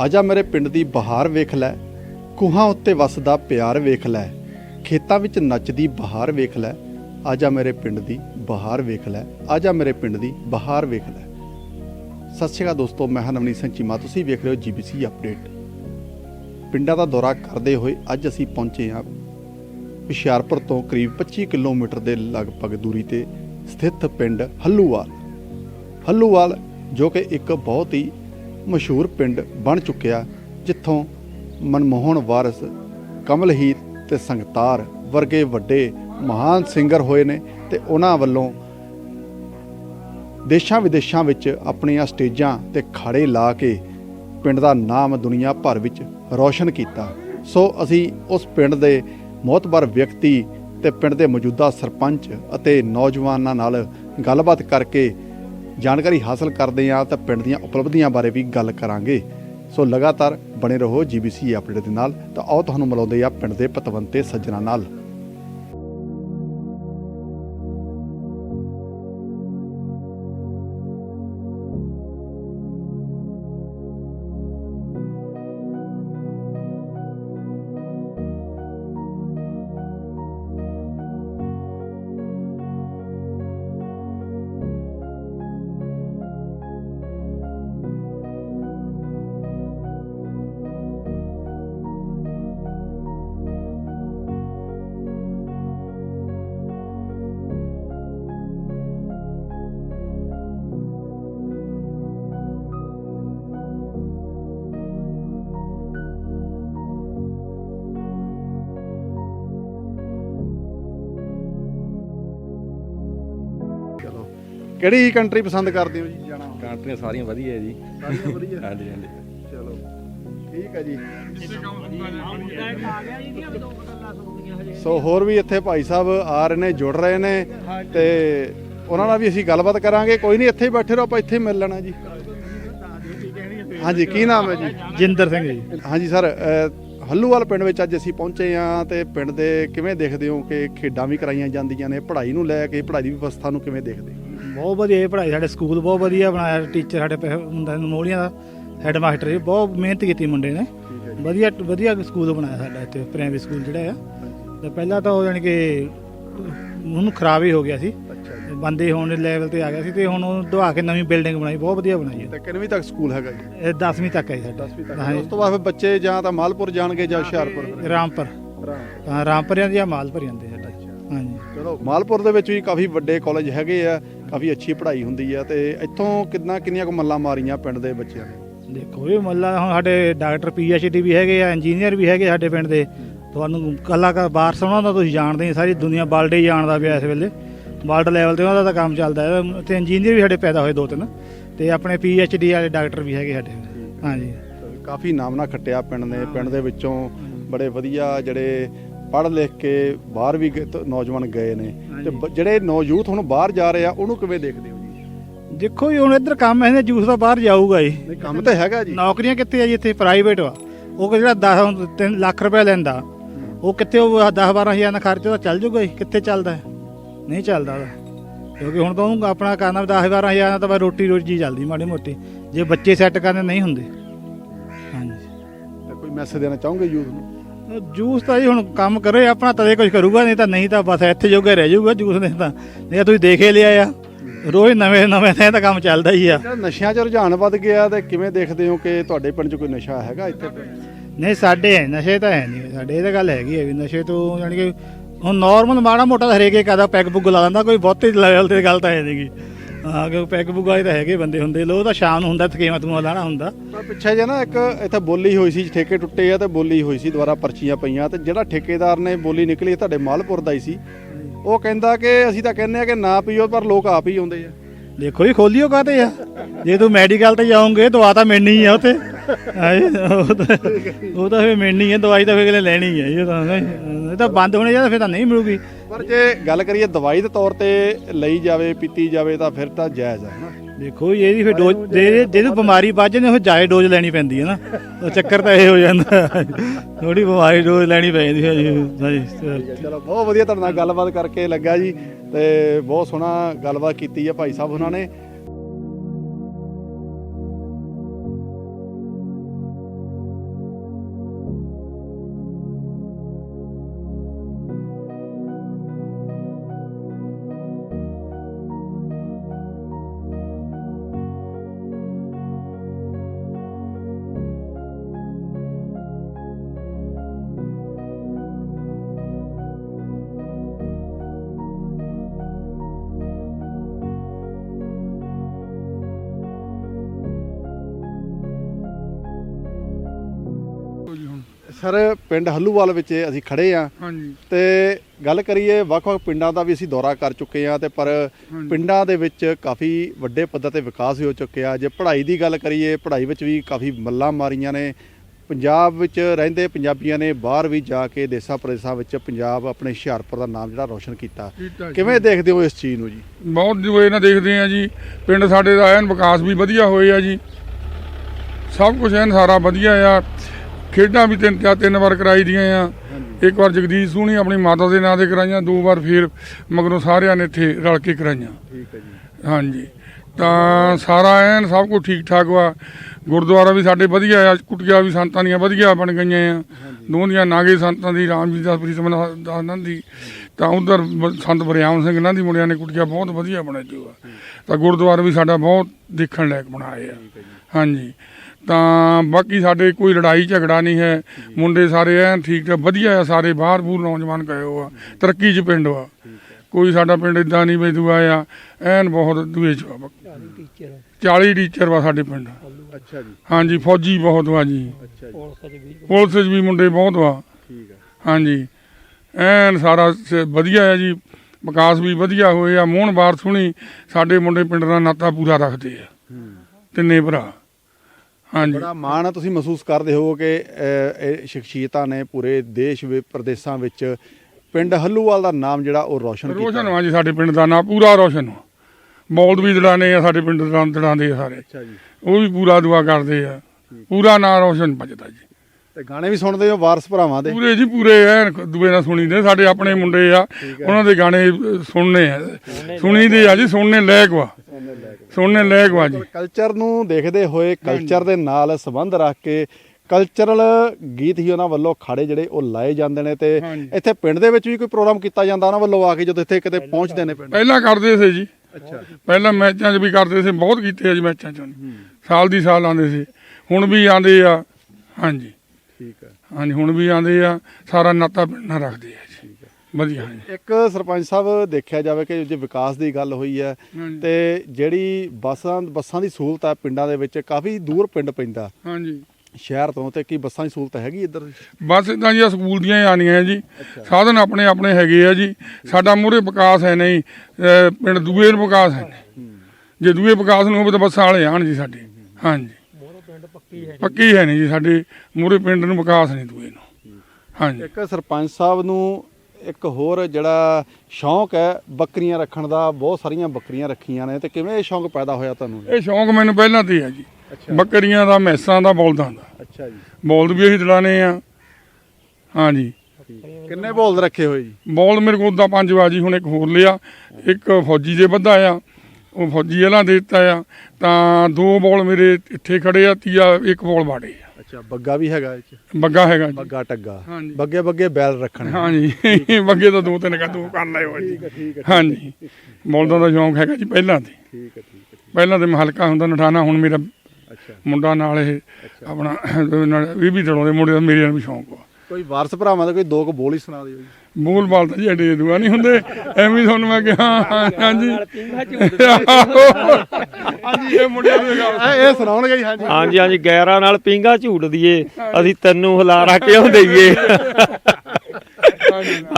ਆਜਾ ਮੇਰੇ ਪਿੰਡ ਦੀ ਬਹਾਰ ਵੇਖ ਲੈ, ਕੁਹਾਂ ਉੱਤੇ ਵਸਦਾ ਪਿਆਰ ਵੇਖ ਲੈ, ਖੇਤਾਂ ਵਿੱਚ ਨੱਚਦੀ ਬਹਾਰ ਵੇਖ ਲੈ, ਆਜਾ ਮੇਰੇ ਪਿੰਡ ਦੀ ਬਹਾਰ ਵੇਖ ਲੈ, ਆਜਾ ਮੇਰੇ ਪਿੰਡ ਦੀ ਬਹਾਰ ਵੇਖ ਲੈ। ਸਤਿ ਸ਼੍ਰੀ ਅਕਾਲ ਦੋਸਤੋ, ਮੈਂ ਹਾਂ ਨਵਨੀਤ ਸਿੰਘ ਚੀਮਾ, ਤੁਸੀਂ ਵੇਖ ਰਹੇ ਹੋ ਜੀਬੀਸੀ ਅਪਡੇਟ। ਪਿੰਡਾਂ ਦਾ ਦੌਰਾ ਕਰਦੇ ਹੋਏ ਅੱਜ ਅਸੀਂ ਪਹੁੰਚੇ ਹਾਂ ਹੁਸ਼ਿਆਰਪੁਰ ਤੋਂ ਕਰੀਬ 25 ਕਿਲੋਮੀਟਰ ਦੇ ਲਗਭਗ ਦੂਰੀ ਤੇ ਸਥਿਤ ਪਿੰਡ ਹੱਲੂਵਾਲ। ਹੱਲੂਵਾਲ ਜੋ ਕਿ ਇੱਕ ਬਹੁਤ ਹੀ ਮਸ਼ਹੂਰ ਪਿੰਡ ਬਣ ਚੁੱਕਿਆ, ਜਿੱਥੋਂ ਮਨਮੋਹਨ ਵਾਰਸ, ਕਮਲਹੀਤ ਤੇ ਸੰਗਤਾਰ ਵਰਗੇ ਵੱਡੇ ਮਹਾਨ ਸਿੰਗਰ ਹੋਏ ਨੇ ਤੇ ਉਹਨਾਂ ਵੱਲੋਂ ਦੇਸ਼ਾਂ ਵਿਦੇਸ਼ਾਂ ਵਿੱਚ ਆਪਣੀਆਂ ਸਟੇਜਾਂ ਤੇ ਖੜੇ ਲਾ ਕੇ ਪਿੰਡ ਦਾ ਨਾਮ ਦੁਨੀਆ ਭਰ ਵਿੱਚ ਰੌਸ਼ਨ ਕੀਤਾ। ਸੋ ਅਸੀਂ ਉਸ ਪਿੰਡ ਦੇ ਮੋਤਬਰ ਵਿਅਕਤੀ ਤੇ ਪਿੰਡ ਦੇ ਮੌਜੂਦਾ ਸਰਪੰਚ ਅਤੇ ਨੌਜਵਾਨਾਂ ਨਾਲ ਗੱਲਬਾਤ ਕਰਕੇ ਜਾਣਕਾਰੀ ਹਾਸਲ ਕਰਦੇ ਹਾਂ ਤਾਂ ਪਿੰਡ ਦੀਆਂ ਉਪਲਬਧੀਆਂ ਬਾਰੇ ਵੀ ਗੱਲ ਕਰਾਂਗੇ। ਸੋ ਲਗਾਤਾਰ ਬਣੇ ਰਹੋ ਜੀਬੀਸੀ ਅਪਡੇਟ ਦੇ ਨਾਲ। ਤਾਂ ਆਓ ਤੁਹਾਨੂੰ ਮਿਲਾਉਂਦੇ ਆ ਪਿੰਡ ਦੇ ਪਤਵੰਤੇ ਸੱਜਣਾ ਨਾਲ। ਕਿਹੜੀ ਕੰਟਰੀ ਪਸੰਦ ਕਰਦੇ ਹੋ ਜੀ ਜਾਣਾ? ਕੰਟਰੀਆਂ ਸਾਰੀਆਂ ਵਧੀਆ ਜੀ। ਸਾਰੀਆਂ ਵਧੀਆ? ਹਾਂਜੀ ਹਾਂਜੀ। ਚਲੋ ਠੀਕ ਹੈ ਜੀ। ਸੋ ਹੋਰ ਵੀ ਇੱਥੇ ਭਾਈ ਸਾਹਿਬ ਆ ਰਹੇ ਨੇ ਜੁੜ ਰਹੇ ਨੇ ਤੇ ਉਹਨਾਂ ਨਾਲ ਵੀ ਅਸੀਂ ਗੱਲਬਾਤ ਕਰਾਂਗੇ। ਕੋਈ ਨਹੀਂ ਇੱਥੇ ਹੀ ਬੈਠੇ ਰਹੋ ਆਪਾਂ ਇੱਥੇ ਹੀ ਮਿਲ ਲੈਣਾ ਜੀ। ਹਾਂਜੀ ਕੀ ਨਾਮ ਹੈ ਜੀ? ਜਿੰਦਰ ਸਿੰਘ ਜੀ। ਹਾਂਜੀ ਸਰ ਹੱਲੂਵਾਲ ਪਿੰਡ ਵਿੱਚ ਅੱਜ ਅਸੀਂ ਪਹੁੰਚੇ ਹਾਂ ਤੇ ਪਿੰਡ ਦੇ ਕਿਵੇਂ ਦੇਖਦੇ ਹੋ ਕਿ ਖੇਡਾਂ ਵੀ ਕਰਾਈਆਂ ਜਾਂਦੀਆਂ ਨੇ ਪੜ੍ਹਾਈ ਨੂੰ ਲੈ ਕੇ ਪੜ੍ਹਾਈ ਦੀ ਵਿਵਸਥਾ ਨੂੰ ਕਿਵੇਂ ਦੇਖਦੇ ਹੋ? ਬਹੁਤ ਵਧੀਆ ਇਹ ਪੜ੍ਹਾਈ ਸਾਡੇ ਸਕੂਲ ਬਹੁਤ ਵਧੀਆ ਬਣਾਇਆ ਟੀਚਰ ਸਾਡੇ ਪੈ- ਹੁੰਦਾ ਮੋਲੀਆਂ ਦਾ ਹੈਡ ਮਾਸਟਰ ਜੀ ਬਹੁਤ ਮਿਹਨਤ ਕੀਤੀ ਮੁੰਡੇ ਨੇ। ਵਧੀਆ ਵਧੀਆ ਸਕੂਲ ਬਣਾਇਆ ਸਾਡਾ ਇੱਥੇ ਪ੍ਰਾਇਮਰੀ ਸਕੂਲ ਜਿਹੜਾ ਆ। ਤੇ ਪਹਿਲਾਂ ਤਾਂ ਉਹ ਜਾਣੀ ਕਿ ਉਹਨੂੰ ਖਰਾਬ ਹੀ ਹੋ ਗਿਆ ਸੀ। ਅੱਛਾ ਬੰਦੇ ਹੋਣ ਦੇ ਲੈਵਲ ਤੇ ਆ ਗਿਆ ਸੀ ਤੇ ਹੁਣ ਉਹ ਦਵਾ ਕੇ ਨਵੀਂ ਬਿਲਡਿੰਗ ਬਣਾਈ ਬਹੁਤ ਵਧੀਆ ਬਣਾਈ ਹੈ ਤੇ ਕਿੰਨਵੀਂ ਤੱਕ ਸਕੂਲ ਹੈਗਾ ਜੀ? ਇਹ 10ਵੀਂ ਤੱਕ ਹੈ ਸਾਡਾ। 10ਵੀਂ ਤੱਕ। ਉਸ ਤੋਂ ਬਾਅਦ ਫਿਰ ਬੱਚੇ ਜਾਂ ਤਾਂ ਮਾਲਪੁਰ ਜਾਣਗੇ ਜਾਂ ਹੁਸ਼ਿਆਰਪੁਰ ਰਾਮਪੁਰ। ਹਾਂ ਰਾਮਪੁਰਿਆਂ ਦੀ ਆ ਮਾਲਪੁਰਿਆਂ ਦੇ ਸਾਡਾ। ਹਾਂਜੀ। ਚਲੋ ਮਾਲਪੁਰ ਦੇ ਵਿੱਚ ਵੀ ਕਾਫੀ ਵੱਡੇ ਕਾਲਜ ਹੈਗੇ ਆ। ਕਾਫੀ ਅੱਛੀ ਪੜ੍ਹਾਈ ਹੁੰਦੀ ਆ ਤੇ ਇੱਥੋਂ ਕਿੰਨਾ ਕਿੰਨੀਆਂ ਕੁ ਮੱਲਾਂ ਮਾਰੀਆਂ ਪਿੰਡ ਦੇ ਬੱਚਿਆਂ ਨੇ? ਦੇਖੋ ਇਹ ਮੱਲਾ ਹੁਣ ਸਾਡੇ ਡਾਕਟਰ ਪੀਐਚਡੀ ਵੀ ਹੈਗੇ ਆ ਇੰਜੀਨੀਅਰ ਵੀ ਹੈਗੇ ਸਾਡੇ ਪਿੰਡ ਦੇ। ਤੁਹਾਨੂੰ ਕਲਾਕਾਰ ਬਾਰਸ ਉਹਨਾਂ ਦਾ ਤੁਸੀਂ ਜਾਣਦੇ ਹੀ ਸਾਰੀ ਦੁਨੀਆ ਬਾਲਡੇ ਜਾਣਦਾ ਪਿਆ ਇਸ ਵੇਲੇ। ਵਰਲਡ ਲੈਵਲ ਤੇ ਉਹਨਾਂ ਦਾ ਤਾਂ ਕੰਮ ਚੱਲਦਾ ਹੈ। ਤੇ ਇੰਜੀਨੀਅਰ ਵੀ ਸਾਡੇ ਪੈਦਾ ਹੋਏ ਦੋ ਤਿੰਨ। ਤੇ ਆਪਣੇ ਪੀਐਚਡੀ ਵਾਲੇ ਡਾਕਟਰ ਵੀ ਹੈਗੇ ਸਾਡੇ। ਹਾਂਜੀ। ਕਾਫੀ ਨਾਮ ਨਾ ਖੱਟਿਆ ਪਿੰਡ ਨੇ। ਪਿੰਡ ਦੇ ਵਿੱਚੋਂ ਬੜੇ ਵਧੀਆ ਜਿਹੜੇ ਪੜ੍ਹ ਲਿਖ ਕੇ ਬਾਹਰ ਵੀ ਗਏ- ਨੌਜਵਾਨ ਗਏ ਨੇ। ਤੇ ਬ- ਜਿਹੜੇ ਨੌ ਯੂਥ ਹੁਣ ਬਾਹਰ ਜਾ ਰਹੇ ਆ ਉਹਨੂੰ ਕਿਵੇਂ ਦੇਖਦੇ ਹੋ ਜੀ? ਦੇਖੋ ਜੀ ਹੁਣ ਇੱਧਰ ਕੰਮ ਹੈ ਜੂਸ ਦਾ ਬਾਹਰ ਜਾਊਗਾ ਜੀ। ਨਹੀਂ ਕੰਮ ਤਾਂ ਹੈਗਾ ਜੀ। ਨੌਕਰੀਆਂ ਕਿੱਥੇ ਆ ਜੀ ਇੱਥੇ ਪ੍ਰਾਈਵੇਟ ਆ ਉਹ ਕਿ ਜਿਹੜਾ 10 3 ਲੱਖ ਰੁਪਏ ਲੈਂਦਾ ਉਹ ਕਿੱਥੇ ਉਹ 10 12000 ਦਾ ਖਰਚ ਉਹਦਾ ਚੱਲ ਜੂਗਾ ਜੀ ਕਿੱਥੇ ਚੱਲਦਾ ਹੈ? ਨਹੀਂ ਚੱਲਦਾ ਉਹਦਾ ਕਿਉਂਕਿ ਹੁਣ ਤਾਂ ਉਹਨੂੰ ਆਪਣਾ ਕਰਨਾ 10 12000 ਦਾ ਤਾਂ ਬਸ ਰੋਟੀ ਰੋਜੀ ਚੱਲਦੀ ਮਾੜੀ ਮੋਟੀ। ਜੇ ਬੱਚੇ ਸੈੱਟ ਕਰਨੇ ਨਹੀਂ ਹੁੰਦੇ। ਹਾਂਜੀ। ਤੇ ਕੋਈ ਮੈਸੇਜ ਦੇਣਾ ਚਾਹੋਗੇ ਯੂਥ ਨੂੰ? ਜੂਸ ਤਾਂ ਜੀ ਹੁਣ ਕੰਮ ਕਰੇ ਆਪਣਾ ਤਦੇ ਕੁਝ ਕਰੂਗਾ ਨਹੀਂ ਤਾਂ ਨਹੀਂ ਤਾਂ ਬਸ ਇੱਥੇ ਜੋਗਾ ਰਹਿ ਜਾਊਗਾ ਜੂਸ ਨੇ ਤਾਂ। ਨਹੀਂ ਤੁਸੀਂ ਦੇਖੇ ਲਿਆ ਆ। ਰੋਜ਼ ਨਵੇਂ ਨਵੇਂ ਤਾਂ ਇਹ ਤਾਂ ਕੰਮ ਚੱਲਦਾ ਹੀ ਆ। ਨਸ਼ਿਆਂ 'ਚ ਰੁਝਾਨ ਵੱਧ ਗਿਆ ਤੇ ਕਿਵੇਂ ਦੇਖਦੇ ਹੋ ਕਿ ਤੁਹਾਡੇ ਪਿੰਡ 'ਚ ਕੋਈ ਨਸ਼ਾ ਹੈਗਾ ਇੱਥੇ? ਨਹੀਂ ਸਾਡੇ ਨਸ਼ੇ ਤਾਂ ਹੈ ਨਹੀਂ। ਸਾਡੇ ਇਹ ਤਾਂ ਗੱਲ ਹੈਗੀ ਹੈ ਵੀ ਨਸ਼ੇ ਤੋਂ ਯਾਨੀ ਕਿ ਹੁਣ ਨਾਰਮਲ ਮਾੜਾ ਮੋਟਾ ਹਰੇਕ ਇੱਕ ਆਦਾ ਪੈਗ ਪੁੱਗ ਲਾ ਲੈਂਦਾ ਕੋਈ ਬਹੁਤੀ ਲੈਵਲ ਤੇ ਗੱਲ ਤਾਂ ਹੈ ਨਹੀਂਗੀ ਹਾਂ ਕਿ ਪੈਗ ਵਾਲੇ ਤਾਂ ਹੈਗੇ ਬੰਦੇ ਹੁੰਦੇ। ਲੋ ਤਾਂ ਸ਼ਾਮ ਨੂੰ ਹੁੰਦਾ ਥਕੇਵਾ ਤੂੰ ਲਾਣਾ ਹੁੰਦਾ। ਪਰ ਪਿੱਛੇ ਜੇ ਨਾ ਇੱਕ ਇੱਥੇ ਬੋਲੀ ਹੋਈ ਸੀ ਠੇਕੇ ਟੁੱਟੇ ਆ ਤੇ ਬੋਲੀ ਹੋਈ ਸੀ ਦੁਬਾਰਾ ਪਰਚੀਆਂ ਪਈਆਂ ਤੇ ਜਿਹੜਾ ਠੇਕੇਦਾਰ ਨੇ ਬੋਲੀ ਨਿਕਲੀ ਤੁਹਾਡੇ ਮਾਲਪੁਰ ਦਾ ਹੀ ਸੀ। ਉਹ ਕਹਿੰਦਾ ਕਿ ਅਸੀਂ ਤਾਂ ਕਹਿੰਦੇ ਆ ਕਿ ਨਾ ਪੀਓ ਪਰ ਲੋਕ ਆਪ ਹੀ ਆਉਂਦੇ ਆ। ਦੇਖੋ ਜੀ ਖੋਲੀਓ ਕਾਤੇ ਆ? ਜੇ ਤੂੰ ਮੈਡੀਕਲ ਤੇ ਜਾਓਗੇ ਦਵਾ ਤਾਂ ਮਿਲਣੀ ਆ ਉੱਥੇ। ਹਾਏ, ਉਹ ਤਾਂ ਉਹ ਤਾਂ ਫੇਰ ਮਿਲਣੀ ਹੈ ਦਵਾਈ ਤਾਂ ਫੇਰ ਅਗਲੇ ਲੈਣੀ ਹੈ ਇਹ ਤਾਂ ਇਹ ਤਾਂ ਬੰਦ ਹੋਣੇ ਜਾਂ ਫਿਰ ਤਾਂ ਨਹੀਂ ਮਿਲੂਗੀ। ਪਰ ਜੇ ਗੱਲ ਕਰੀਏ ਦਵਾਈ ਦੇ ਤੌਰ ਤੇ ਲਈ ਜਾਵੇ ਪੀਤੀ ਜਾਵੇ ਤਾਂ ਫਿਰ ਤਾਂ ਜਾਇਜ਼ ਹੈ ਨਾ। ਦੇਖੋ ਇਹਦੀ ਫਿਰ ਡੋਜ਼ ਜੇ ਜਿਹਨੂੰ ਬਿਮਾਰੀ ਵੱਧ ਜਾਂਦੀ ਉਹ ਜਾਏ ਡੋਜ਼ ਲੈਣੀ ਪੈਂਦੀ ਹੈ ਨਾ। ਉਹ ਚੱਕਰ ਤਾਂ ਇਹ ਹੋ ਜਾਂਦਾ। ਥੋੜੀ ਬਿਮਾਰੀ ਡੋਜ਼ ਲੈਣੀ ਪੈਂਦੀ ਹੈ ਜੀ ਚਲੋ ਬਹੁਤ ਵਧੀਆ ਤੁਹਾਡੇ ਨਾਲ ਗੱਲਬਾਤ ਕਰਕੇ ਲੱਗਾ ਜੀ ਤੇ ਬਹੁਤ ਸੋਹਣਾ ਗੱਲਬਾਤ ਕੀਤੀ ਹੈ ਭਾਈ ਸਾਹਿਬ ਉਹਨਾਂ ਨੇ। ਸਰ ਪਿੰਡ ਹੱਲੂਵਾਲ ਵਿੱਚ ਅਸੀਂ ਖੜੇ ਆ। ਹਾਂਜੀ। ਤੇ ਗੱਲ ਕਰੀਏ ਵੱਖ-ਵੱਖ ਪਿੰਡਾਂ ਦਾ ਵੀ ਅਸੀਂ ਦੌਰਾ ਕਰ ਚੁੱਕੇ ਆ ਤੇ ਪਰ ਪਿੰਡਾਂ ਦੇ ਵਿੱਚ ਕਾਫੀ ਵੱਡੇ ਪੱਧਰ ਤੇ ਵਿਕਾਸ ਹੋ ਚੁੱਕਿਆ। ਜੇ ਪੜ੍ਹਾਈ ਦੀ ਗੱਲ ਕਰੀਏ ਪੜ੍ਹਾਈ ਵਿੱਚ ਵੀ ਕਾਫੀ ਮੱਲਾਂ ਮਾਰੀਆਂ ਨੇ। ਪੰਜਾਬ ਵਿੱਚ ਰਹਿੰਦੇ ਪੰਜਾਬੀਆਂ ਨੇ ਬਾਹਰ ਵੀ ਜਾ ਕੇ ਦੇਸਾਂ ਪ੍ਰਦੇਸਾਂ ਵਿੱਚ ਪੰਜਾਬ ਆਪਣੇ ਹੁਸ਼ਿਆਰਪੁਰ ਦਾ ਨਾਮ ਜਿਹੜਾ ਰੋਸ਼ਨ ਕੀਤਾ। ਕਿਵੇਂ ਦੇਖਦੇ ਹੋ ਇਸ ਚੀਜ਼ ਨੂੰ ਜੀ? ਬਹੁਤ ਜੋ ਇਹਨਾਂ ਦੇਖਦੇ ਆ ਜੀ ਪਿੰਡ ਸਾਡੇ ਦਾ ਐਨ ਵਿਕਾਸ ਵੀ ਵਧੀਆ ਹੋਏ ਆ ਜੀ। ਸਭ ਕੁਝ ਐਨ ਸਾਰਾ ਵਧੀਆ ਆ। ਖੇਡਾਂ ਵੀ ਤਿੰਨ ਚਾਰ ਤਿੰਨ ਵਾਰ ਕਰਾਈ ਦੀਆਂ ਆ। ਇੱਕ ਵਾਰ ਜਗਦੀਸ਼ ਸੂਣੀ ਆਪਣੀ ਮਾਤਾ ਦੇ ਨਾਂ ਤੇ ਕਰਾਈਆਂ ਦੋ ਵਾਰ ਫੇਰ ਮਗਰੋਂ ਸਾਰਿਆਂ ਨੇ ਇੱਥੇ ਰਲ ਕੇ ਕਰਾਈਆਂ। ਠੀਕ ਹੈ ਜੀ। ਹਾਂਜੀ। ਤਾਂ ਸਾਰਾ ਐਨ ਸਭ ਕੁਝ ਠੀਕ ਠਾਕ ਵਾ। ਗੁਰਦੁਆਰਾ ਵੀ ਸਾਡੇ ਵਧੀਆ ਆ ਕੁਟੀਆਂ ਵੀ ਸੰਤਾਂ ਦੀਆਂ ਵਧੀਆ ਬਣ ਗਈਆਂ ਆ। ਦੋਹਾਂ ਦੀਆਂ ਨਾਗੇ ਸੰਤਾਂ ਦੀ ਰਾਮ ਜੀ ਦਾ ਪ੍ਰੀਤਮ ਦਾ ਆਨੰਦ ਦੀ ਤਾਂ ਉਧਰ ਸੰਤ ਬਰਿਆਮ ਸਿੰਘ ਇਹਨਾਂ ਦੀ ਮੁੰਡਿਆਂ ਨੇ ਕੁਟੀਆਂ ਬਹੁਤ ਵਧੀਆ ਬਣਾਈ ਆ। ਤਾਂ ਗੁਰਦੁਆਰਾ ਵੀ ਸਾਡਾ ਬਹੁਤ ਦੇਖਣ ਲਾਇਕ ਬਣਾਏ ਆ। ਹਾਂਜੀ। ਤਾਂ ਬਾਕੀ ਸਾਡੇ ਕੋਈ ਲੜਾਈ ਝਗੜਾ ਨਹੀਂ ਹੈ। ਮੁੰਡੇ ਸਾਰੇ ਐਨ ਠੀਕ ਠਾਕ ਵਧੀਆ ਆ ਸਾਰੇ ਬਾਹਰ ਬੂਰ ਨੌਜਵਾਨ ਗਏ ਹੋ ਆ ਤਰੱਕੀ 'ਚ ਪਿੰਡ ਵਾ। ਕੋਈ ਸਾਡਾ ਪਿੰਡ ਇਦਾਂ ਨਹੀਂ ਵੀ ਦੂਆ ਆ ਐਨ ਬਹੁਤ ਦੂਏ ਚ ਵਾ 40 ਟੀਚਰ ਵਾ ਸਾਡੇ ਪਿੰਡ। ਅੱਛਾ ਜੀ। ਹਾਂਜੀ ਫੌਜੀ ਬਹੁਤ ਵਾ ਜੀ। ਅੱਛਾ ਜੀ। ਪੁਲਿਸ 'ਚ ਵੀ ਮੁੰਡੇ ਬਹੁਤ ਵਾ। ਠੀਕ ਹੈ ਹਾਂਜੀ। ਐਨ ਸਾਰਾ ਸ- ਵਧੀਆ ਹੈ ਜੀ। ਵਿਕਾਸ ਵੀ ਵਧੀਆ ਹੋਏ ਆ ਮੋਹਨ ਬਾਰ ਸੁਣੀ ਸਾਡੇ ਮੁੰਡੇ ਪਿੰਡ ਦਾ ਨਾਤਾ ਪੂਰਾ ਰੱਖਦੇ ਆ। ਤਿੰਨੇ ਭਰਾ। ਹਾਂਜੀ। ਬੜਾ ਮਾਣ ਆ ਤੁਸੀਂ ਮਹਿਸੂਸ ਕਰਦੇ ਹੋ ਕਿ ਅਹ, ਇਹ ਸ਼ਖਸੀਅਤਾਂ ਨੇ ਪੂਰੇ ਦੇਸ਼ ਵਿੱਚ ਪ੍ਰਦੇਸ਼ਾਂ ਵਿੱਚ ਪਿੰਡ ਹੱਲੂਵਾਲ ਦਾ ਨਾਮ ਜਿਹੜਾ ਉਹ ਰੋਸ਼ਨ ਕੀਤਾ। ਰੋਸ਼ਨ ਵਾ ਜੀ ਸਾਡੇ ਪਿੰਡ ਦਾ ਨਾਂ ਪੂਰਾ ਰੋਸ਼ਨ ਵਾ। ਬੌਲਦ ਵੀ ਦੜਾਣੇ ਆ ਸਾਡੇ ਪਿੰਡ ਦਾ ਦੜਾਉਂਦੇ ਆ ਸਾਰੇ। ਅੱਛਾ ਜੀ। ਉਹ ਵੀ ਪੂਰਾ ਦੁਆ ਕਰਦੇ ਆ। ਪੂਰਾ ਨਾਂ ਰੋਸ਼ਨ ਵੱਜਦਾ ਜੀ। ਤੇ ਗਾਣੇ ਵੀ ਸੁਣਦੇ ਹੋ ਵਾਰਸ ਭਰਾਵਾਂ ਦੇ? ਪੂਰੇ ਜੀ ਪੂਰੇ ਐਨ ਦੂਏ ਨਾਲ ਸੁਣੀਦੇ ਸਾਡੇ ਆਪਣੇ ਮੁੰਡੇ ਆ ਉਹਨਾਂ ਦੇ ਗਾਣੇ ਸੁਣਨੇ ਆ। ਸੁਣੀਦੇ ਆ ਜੀ ਸੁਣਨੇ ਲਾਇਕ ਵਾ। ਸੁਣਨੇ ਲਾਇਕ ਵਾ। ਜੀ। ਕਲਚਰ ਨੂੰ ਦੇਖਦੇ ਹੋਏ ਕਲਚਰ ਦੇ ਨਾਲ ਸੰਬੰਧ ਰੱਖ ਕੇ ਕਲਚਰਲ ਗੀਤ ਹੀ ਉਹਨਾਂ ਵੱਲੋਂ ਖਾੜੇ ਜਿਹੜੇ ਉਹ ਲਾਏ ਜਾਂਦੇ ਨੇ ਤੇ। ਇੱਥੇ ਪਿੰਡ ਦੇ ਵਿੱਚ ਵੀ ਕੋਈ ਪ੍ਰੋਗਰਾਮ ਕੀਤਾ ਜਾਂਦਾ ਉਹਨਾਂ ਵੱਲੋਂ ਆ ਕੇ ਜਦੋਂ ਇੱਥੇ ਕਿਤੇ ਪਹੁੰਚਦੇ ਨੇ ਪਿੰਡ? ਪਹਿਲਾਂ ਕਰਦੇ ਸੀ ਜੀ। ਅੱਛਾ। ਪਹਿਲਾਂ ਮੈਚਾਂ 'ਚ ਵੀ ਕਰਦੇ ਸੀ ਬਹੁਤ ਕੀਤੇ ਆ ਜੀ ਮੈਚਾਂ 'ਚ। ਸਾਲ ਦੀ ਸਾਲ ਆਉਂਦੇ ਸੀ। ਹੁਣ ਵੀ ਆਉਂਦੇ ਆ। ਹਾਂਜੀ। ਠੀਕ ਹੈ। ਹਾਂਜੀ ਹੁਣ ਵੀ ਆਉਂਦੇ ਆ ਸਾਰਾ ਨਾਤਾ ਪਿੰਡ ਰੱਖਦੇ ਆ ਜੀ। ਵਧੀਆ ਹਾਂਜੀ ਇੱਕ ਸਰਪੰਚ ਸਾਹਿਬ ਦੇਖਿਆ ਜਾਵੇ ਕਿ ਜੇ ਵਿਕਾਸ ਦੀ ਗੱਲ ਹੋਈ ਹੈ। ਤੇ ਜਿਹੜੀ ਬੱਸਾਂ ਬੱਸਾਂ ਦੀ ਸਹੂਲਤ ਹੈ ਪਿੰਡਾਂ ਦੇ ਵਿੱਚ ਕਾਫੀ ਦੂਰ ਪਿੰਡ ਪੈਂਦਾ। ਹਾਂਜੀ। ਸ਼ਹਿਰ ਤੋਂ ਤੇ ਕੀ ਬੱਸਾਂ ਦੀ ਸਹੂਲਤ ਹੈਗੀ ਇੱਧਰ? ਬਸ ਇਦਾਂ ਜੀ ਸਕੂਲ ਦੀਆਂ ਹੀ ਆਣੀਆਂ ਜੀ। ਸਾਧਨ ਆਪਣੇ ਆਪਣੇ ਹੈਗੇ ਆ ਜੀ। ਸਾਡਾ ਮੂਹਰੇ ਵਿਕਾਸ ਹੈ ਨਹੀਂ ਪਿੰਡ ਦੂਏ ਨੂੰ ਵਿਕਾਸ ਹੈ। ਜੇ ਦੂਏ ਵਿਕਾਸ ਨੂੰ ਹੋਵੇ ਤਾਂ ਬੱਸਾਂ ਵਾਲੇ ਆਣ ਜੀ ਸਾਡੇ। ਹਾਂਜੀ। ਪੱਕੀ ਹੈ ਨਹੀਂ। ਜੀ ਸਾਡੇ ਮੂਹਰੇ ਪਿੰਡ ਨੂੰ ਵਿਕਾਸ ਨਹੀਂ ਦੂਏ ਨੂੰ। ਹਾਂਜੀ। ਇੱਕ ਸਰਪੰਚ ਸਾਹਿਬ ਨੂੰ ਇੱਕ ਹੋਰ ਜਿਹੜਾ ਸ਼ੌਂਕ ਹੈ ਬੱਕਰੀਆਂ ਰੱਖਣ ਦਾ ਬਹੁਤ ਸਾਰੀਆਂ ਬੱਕਰੀਆਂ ਰੱਖੀਆਂ ਨੇ ਤੇ ਕਿਵੇਂ ਇਹ ਸ਼ੌਂਕ ਪੈਦਾ ਹੋਇਆ ਤੁਹਾਨੂੰ? ਇਹ ਸ਼ੌਂਕ ਮੈਨੂੰ ਪਹਿਲਾਂ ਤੇ ਹੈ ਜੀ। ਬੱਕਰੀਆਂ ਦਾ ਮੈਸਾਂ ਦਾ ਬੋਲਦਾਂ ਦਾ। ਅੱਛਾ ਜੀ। ਬੋਲਦ ਵੀ ਅਸੀਂ ਦਿਲਾਨੇ ਆ। ਹਾਂਜੀ। ਕਿੰਨੇ ਬੋਲਦ ਰੱਖੇ ਹੋਏ ਜੀ? ਬੋਲ ਮੇਰੇ ਕੋਲ ਦਾ ਪੰਜ ਵਾ ਜੀ ਹੁਣ ਇੱਕ ਹੋਰ ਲਿਆ ਇੱਕ ਫੌਜੀ ਦੇ ਵੱਧਾ ਆ। ਉਹ ਫੌਜੀ ਵਾਲਾ ਦੇ ਦਿੱਤਾ ਆ ਤਾਂ ਦੋ ਬੋਲ ਮੇਰੇ ਇੱਥੇ ਖੜੇ ਆ ਤੀਆ ਇੱਕ ਬੋਲ ਬਾੜੇ ਆ। ਅੱਛਾ ਬੱਗਾ ਵੀ ਹੈਗਾ ਇਹ ਚ? ਬੱਗਾ ਹੈਗਾ ਜੀ। ਬੱਗਾ ਟੱਗਾ। ਹਾਂਜੀ। ਬੱਗੇ ਬੱਗੇ ਬੈਲ ਰੱਖਣੇ। ਹਾਂਜੀ। ਬੱਗੇ ਤਾਂ ਦੋ ਤਿੰਨ ਕਾ ਦੋ ਕਰ ਲਏ ਹੋ ਜੀ। ਠੀਕ ਹਾਂਜੀ। ਬੋਲਦਾਂ ਦਾ ਸ਼ੌਂਕ ਹੈਗਾ ਜੀ ਪਹਿਲਾਂ ਤੇ। ਠੀਕ ਹੈ ਠੀਕ ਹੈ ਪਹਿਲਾਂ ਤੇ ਮੈਂ ਹਲਕਾ ਹੁੰਦਾ ਨਠਾਣਾ ਹੁਣ ਮੇਰਾ ਅੱਛਾ। ਮੁੰਡਾ ਨਾਲ ਇਹ ਆਪਣਾ ਨਾਲ ਵੀ ਵੀ ਦੜਾਉਂਦੇ ਮੁੰਡੇ ਦਾ ਮੇਰੇ ਨਾਲ ਵੀ ਸ਼ੌਂਕ ਵਾ। ਕੋਈ ਵਾਰਸ ਭਰਾਵਾਂ ਦਾ ਕੋਈ ਦੋ ਕੁ ਬੋਲ ਹੀ ਸੁਣਾ ਦਿਓ ਜੀ। ਬੋਲ ਬਾਲ ਤਾਂ ਜੀ ਐਡੇ ਦੁਆ ਨਹੀਂ ਹੁੰਦੇ ਐਵੇਂ ਹੀ ਤੁਹਾਨੂੰ ਮੈਂ ਕਿਹਾ ਹਾਂ, ਹਾਂਜੀ। ਹਾਂਜੀ ਇਹ ਮੁੰਡਿਆਂ ਦੇ ਗੱਲ ਇਹ ਇਹ ਸੁਣਾਉਣਗੇ ਜੀ ਹਾਂਜੀ। ਹਾਂਜੀ ਹਾਂਜੀ ਗੈਰਾਂ ਨਾਲ ਪਿੰਗਾ ਝੂਟ ਦਈਏ ਅਸੀਂ ਤੈਨੂੰ ਹੁਲਾਰਾ ਕਿਉਂ ਦਈਏ?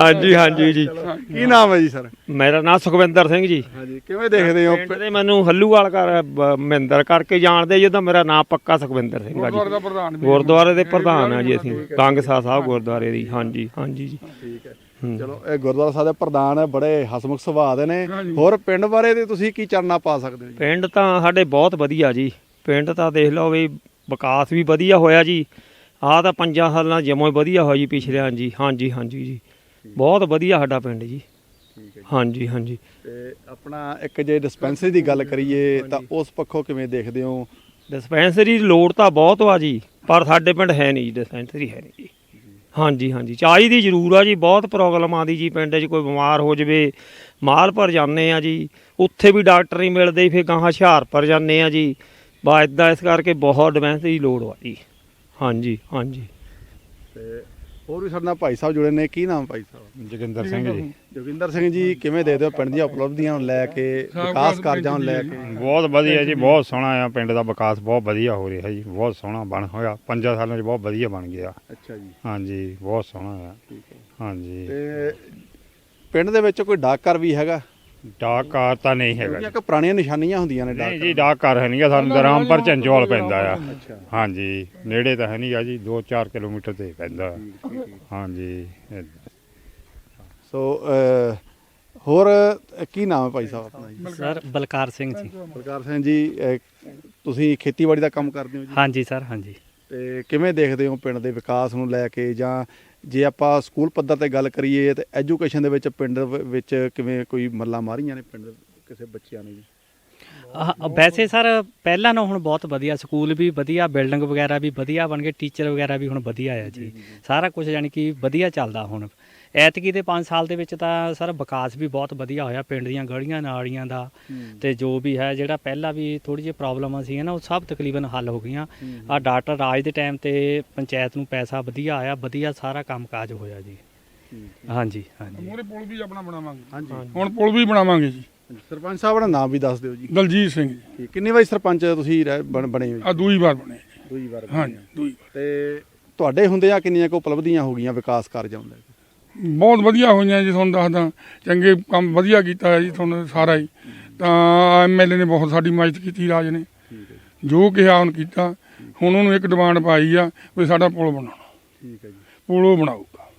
ਹਾਂਜੀ ਹਾਂਜੀ ਜੀ। ਕੀ ਨਾਮ ਹੈ ਜੀ ਸਰ? ਮੇਰਾ ਨਾਮ ਸੁਖਵਿੰਦਰ ਸਿੰਘ ਜੀ। ਹਾਂਜੀ ਕਿਵੇਂ ਦੇਖਦੇ ਹੋ? ਪਿੰਡ ਦੇ ਮੈਨੂੰ ਹੱਲੂਵਾਲ ਕਰ ਬ- ਮਹਿੰਦਰ ਕਰਕੇ ਜਾਣਦੇ ਜਦੋਂ ਮੇਰਾ ਨਾਮ ਪੱਕਾ ਸੁਖਵਿੰਦਰ ਸਿੰਘ ਆ ਗੁਰਦੁਆਰੇ ਜੀ ਦਾ ਪ੍ਰਧਾਨ ਵੀ ਗੁਰਦੁਆਰੇ ਦੇ ਪ੍ਰਧਾਨ ਆ ਜੀ ਅਸੀਂ। ਗੰਗਸਾ ਸਾਹਿਬ ਗੁਰਦੁਆਰੇ ਦੀ। ਹਾਂਜੀ ਹਾਂਜੀ ਜੀ। ਠੀਕ ਹੈ। ਹੂੰ। ਚਲੋ ਇਹ ਗੁਰਦੁਆਰਾ ਸਾਹਿਬ ਦੇ ਪ੍ਰਧਾਨ ਬੜੇ ਹਸਮੁਖ ਸੁਭਾਅ ਦੇ ਨੇ। ਹੋਰ ਪਿੰਡ ਬਾਰੇ ਤੇ ਤੁਸੀਂ ਕੀ ਚਰਨਾ ਪਾ ਸਕਦੇ ਹੋ ਜੀ? ਪਿੰਡ ਤਾਂ ਸਾਡੇ ਬਹੁਤ ਵਧੀਆ ਜੀ। ਪਿੰਡ ਤਾਂ ਦੇਖ ਲਓ ਵੀ ਵਿਕਾਸ ਵੀ ਵਧੀਆ ਹੋਇਆ ਜੀ। ਆਹ ਤਾਂ ਪੰਜਾਂ ਸਾਲਾਂ ਜਮੋਂ ਹੀ ਵਧੀਆ ਹੋਇਆ ਜੀ ਪਿਛਲਿਆਂ ਜੀ ਹਾਂਜੀ ਹਾਂਜੀ ਜੀ। ਬਹੁਤ ਵਧੀਆ ਸਾਡਾ ਪਿੰਡ ਜੀ। ਹਾਂਜੀ ਹਾਂਜੀ। ਤੇ ਆਪਣਾ ਇੱਕ ਜੇ ਡਿਸਪੈਂਸਰੀ ਦੀ ਗੱਲ ਕਰੀਏ ਤਾਂ ਉਸ ਪੱਖੋਂ ਕਿਵੇਂ ਦੇਖਦੇ ਹੋ? ਡਿਸਪੈਂਸਰੀ ਦੀ ਲੋੜ ਤਾਂ ਬਹੁਤ ਵਾ ਜੀ ਪਰ ਸਾਡੇ ਪਿੰਡ ਹੈ ਨਹੀਂ ਜੀ ਡਿਸਪੈਂਸਰੀ ਹੈ ਨਹੀਂ ਜੀ। ਹਾਂਜੀ ਹਾਂਜੀ। ਚਾਹੀਦੀ ਜ਼ਰੂਰ ਆ ਜੀ ਬਹੁਤ ਪ੍ਰੋਬਲਮ ਆਦੀ ਜੀ ਪਿੰਡ 'ਚ ਕੋਈ ਬਿਮਾਰ ਹੋ ਜਵੇ ਮਾਲ ਪਰ ਜਾਂਦੇ ਆ ਜੀ। ਉੱਥੇ ਵੀ ਡਾਕਟਰ ਨਹੀਂ ਮਿਲਦੇ ਫਿਰ ਗਾਹਾਂ ਹੁਸ਼ਿਆਰਪੁਰ ਜਾਂਦੇ ਆ ਜੀ। ਬਾ ਇਦਾਂ ਇਸ ਕਰਕੇ ਬਹੁਤ ਡਿਸਪੈਂਸਰੀ ਦੀ ਲੋੜ ਵਾ ਜੀ। ਹਾਂਜੀ ਹਾਂਜੀ। ਤੇ ਹੋਰ ਵੀ ਸਾਡੇ ਨਾਲ ਭਾਈ ਸਾਹਿਬ ਜੁੜੇ ਨੇ। ਕੀ ਨਾਮ ਭਾਈ ਸਾਹਿਬ? ਜੋਗਿੰਦਰ ਸਿੰਘ ਜੀ। ਜੋਗਿੰਦਰ ਸਿੰਘ ਜੀ ਕਿਵੇਂ ਦੇਖਦੇ ਹੋ ਪਿੰਡ ਦੀਆਂ ਉਪਲਬਧੀਆਂ ਨੂੰ ਲੈ ਕੇ ਵਿਕਾਸ ਕਾਰਜਾਂ ਨੂੰ ਲੈ ਕੇ। ਬਹੁਤ ਵਧੀਆ ਜੀ ਬਹੁਤ ਸੋਹਣਾ ਆ ਪਿੰਡ ਦਾ ਵਿਕਾਸ ਬਹੁਤ ਵਧੀਆ ਹੋ ਰਿਹਾ ਜੀ ਬਹੁਤ ਸੋਹਣਾ ਬਣ ਹੋਇਆ। ਪੰਜਾਂ ਸਾਲਾਂ 'ਚ ਬਹੁਤ ਵਧੀਆ ਬਣ ਗਿਆ। ਅੱਛਾ ਜੀ। ਹਾਂਜੀ ਬਹੁਤ ਸੋਹਣਾ ਆ। ਹਾਂਜੀ। ਤੇ ਪਿੰਡ ਦੇ ਵਿੱਚ ਕੋਈ ਡਾਕਘਰ ਵੀ ਹੈਗਾ? ਡਾਕ ਕਾਰ ਤਾਂ ਨਹੀਂ ਹੈਗਾ ਜਿਹੜੀਆਂ ਕਿ ਪੁਰਾਣੀਆਂ ਨਿਸ਼ਾਨੀਆਂ ਹੁੰਦੀਆਂ ਨੇ ਨਹੀਂ ਡਾਕ ਜੀ ਡਾਕ ਕਾਰ ਹੈ ਨਹੀਂਗਾ ਸਾਨੂੰ ਤਾਂ ਰਾਮਪੁਰ ਝੰਜੋਲ ਪੈਂਦਾ ਆ। ਹਾਂਜੀ ਨੇੜੇ ਤਾਂ ਹੈ ਨਹੀਂਗਾ ਜੀ 2-4 ਕਿਲੋਮੀਟਰ ਤੇ ਪੈਂਦਾ। ਹਾਂਜੀ ਇਹ- ਸੋ ਅਹ, ਹੋਰ ਅਹ, ਕੀ ਨਾਮ ਹੈ ਭਾਈ ਸਾਹਿਬ ਆਪਣਾ ਜੀ? ਸਰ ਬਲਕਾਰ ਸਿੰਘ ਜੀ। ਬਲਕਾਰ ਸਿੰਘ ਜੀ ਅਹ, ਤੁਸੀਂ ਖੇਤੀਬਾੜੀ ਦਾ ਕੰਮ ਕਰਦੇ ਹੋ ਜੀ? ਹਾਂਜੀ ਸਰ ਹਾਂਜੀ। ਤੇ ਕਿਵੇਂ ਦੇਖਦੇ ਹੋ ਪਿੰਡ ਦੇ ਵਿਕਾਸ ਨੂੰ ਲੈ ਕੇ ਜਾਂ ਜੇ ਆਪਾਂ ਸਕੂਲ ਪੱਧਰ ਤੇ ਗੱਲ ਕਰੀਏ ਤੇ ਐਜੂਕੇਸ਼ਨ ਦੇ ਵਿੱਚ ਪਿੰਡ ਵਿੱਚ ਕਿਵੇਂ ਕੋਈ ਮੱਲਾ ਮਾਰੀਆਂ ਨੇ ਪਿੰਡ ਕਿਸੇ ਬੱਚਿਆਂ ਨੇ ਜੀ? ਵੈਸੇ ਸਰ ਪਹਿਲਾਂ ਨਾਲੋਂ ਹੁਣ ਬਹੁਤ ਵਧੀਆ ਸਕੂਲ ਵੀ ਵਧੀਆ ਬਿਲਡਿੰਗ ਵਗੈਰਾ ਵੀ ਵਧੀਆ ਬਣ ਗਏ ਟੀਚਰ ਵਗੈਰਾ ਵੀ ਹੁਣ ਵਧੀਆ ਆ ਜੀ। ਸਾਰਾ ਕੁਝ ਯਾਨੀ ਕਿ ਵਧੀਆ ਚੱਲਦਾ ਹੁਣ। ਐਤਕੀ ਦੇ 5 ਸਾਲ ਦੇ ਵਿੱਚ ਤਾਂ ਸਰ ਵਿਕਾਸ ਵੀ ਬਹੁਤ ਵਧੀਆ ਹੋਇਆ ਪਿੰਡ ਦੀਆਂ ਗਲੀਆਂ ਨਾਲੀਆਂ ਦਾ ਤੇ ਜੋ ਵੀ ਹੈ ਜਿਹੜਾ ਪਹਿਲਾਂ ਵੀ ਥੋੜੀ ਜਿਹੀ ਪ੍ਰੋਬਲਮਾਂ ਸੀ ਨਾ ਉਹ ਸਭ ਤਕਰੀਬਨ ਹੱਲ ਹੋ ਗਈਆਂ। ਆ ਡਾਕਟਰ ਰਾਜ ਦੇ ਟਾਈਮ ਤੇ ਪੰਚਾਇਤ ਨੂੰ ਪੈਸਾ ਵਧੀਆ ਆਇਆ ਵਧੀਆ ਸਾਰਾ ਕੰਮਕਾਜ ਹੋਇਆ ਜੀ। ਹਾਂਜੀ ਹਾਂਜੀ। ਮੋਰੇ ਪੁਲ ਵੀ ਆਪਣਾ ਬਣਾਵਾਂਗੇ। ਹਾਂਜੀ। ਹੁਣ ਪੁਲ ਵੀ ਬਣਾਵਾਂਗੇ ਜੀ। ਸਰਪੰਚ ਸਾਹਿਬ ਦਾ ਨਾਮ ਵੀ ਦੱਸ ਦਿਓ ਜੀ। ਦਲਜੀਤ ਸਿੰਘ ਜੀ। ਕਿੰਨੀ ਵਾਰੀ ਸਰਪੰਚ ਤੁਸੀਂ ਰਹਿ- ਬਣ- ਹੋ ਆ ਦੂਈ ਵਾਰ ਬਣੇ। ਦੂਜੀ ਵਾਰ ਹਾਂਜੀ ਦੂਈ ਵਾਰ। ਤੇ ਤੁਹਾਡੇ ਹੁੰਦੇ ਆ ਕਿੰਨੀਆਂ ਕੋ ਉਪਲਬਧੀਆਂ ਹੋ ਗਈਆਂ ਵਿਕਾਸ ਕਾਰਜਾਂ ਕੇ ਬਹੁਤ ਵਧੀਆ ਹੋਈਆਂ ਜੀ ਤੁਹਾਨੂੰ ਦੱਸਦਾ। ਚੰਗੇ ਕੰਮ ਵਧੀਆ ਕੀਤਾ ਹੈ ਜੀ ਤੁਹਾਨੂੰ ਸਾਰਾ ਹੀ। ਤਾਂ ਐਮਐਲਏ ਨੇ ਬਹੁਤ ਸਾਡੀ ਮਦਦ ਕੀਤੀ ਰਾਜ ਨੇ। ਜੋ। ਕਿਹਾ ਉਹਨ ਕੀਤਾ। ਹੁਣ ਉਹਨੂੰ ਇੱਕ ਡਿਮਾਂਡ ਪਾਈ ਆ ਵੀ ਸਾਡਾ ਪੁਲ ਬਣਾਉਣਾ। ਠੀਕ ਹੈ ਜੀ। ਪੁਲ ਉਹ ਬਣਾਊਗਾ।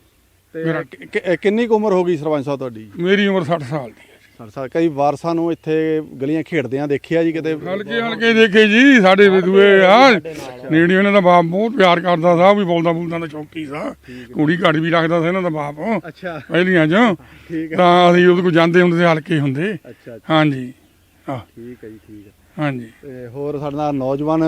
ਤੇ ਕਿ- ਕਿ- ਕਿੰਨੀ ਕੁ ਉਮਰ ਹੋ ਗਈ ਸਰਪੰਚ ਸਾਹਿਬ ਤੁਹਾਡੀ? ਮੇਰੀ ਉਮਰ 60 ਸਾਲ ਦੀ। ਸਰ ਸਰ ਕਈ ਵਾਰਸਾਂ ਨੂੰ ਇੱਥੇ ਗਲੀਆਂ ਖੇਡਦਿਆਂ ਦੇਖਿਆ ਜੀ ਕਿਤੇ। ਹਲਕੇ ਹਲਕੇ ਦੇਖੇ ਜੀ ਸਾਡੇ ਵਿਦੂਏ ਆ ਨੇੜੇ ਉਹਨਾਂ ਦਾ ਬਾਪ ਬਹੁਤ ਪਿਆਰ ਕਰਦਾ ਸੀ ਵੀ ਬੋਲਦਾ ਬੋਲਦਾ ਦਾ ਚੌਕੀ ਸਾ। ਕੁੜੀ ਘੜ ਵੀ ਰੱਖਦਾ ਸੀ ਇਹਨਾਂ ਦਾ ਬਾਪ। ਅੱਛਾ। ਪਹਿਲੀਆਂ ਚ। ਠੀਕ ਹੈ ਤਾਂ ਅਸੀਂ ਉਹਦੇ ਕੋਲ ਜਾਂਦੇ ਹੁੰਦੇ ਸੀ ਹਲਕੇ ਹੁੰਦੇ। ਅੱਛਾ ਹਾਂਜੀ। ਠੀਕ ਹੈ ਜੀ ਠੀਕ ਹੈ ਹਾਂਜੀ। ਤੇ ਹੋਰ ਸਾਡੇ ਨਾਲ ਨੌਜਵਾਨ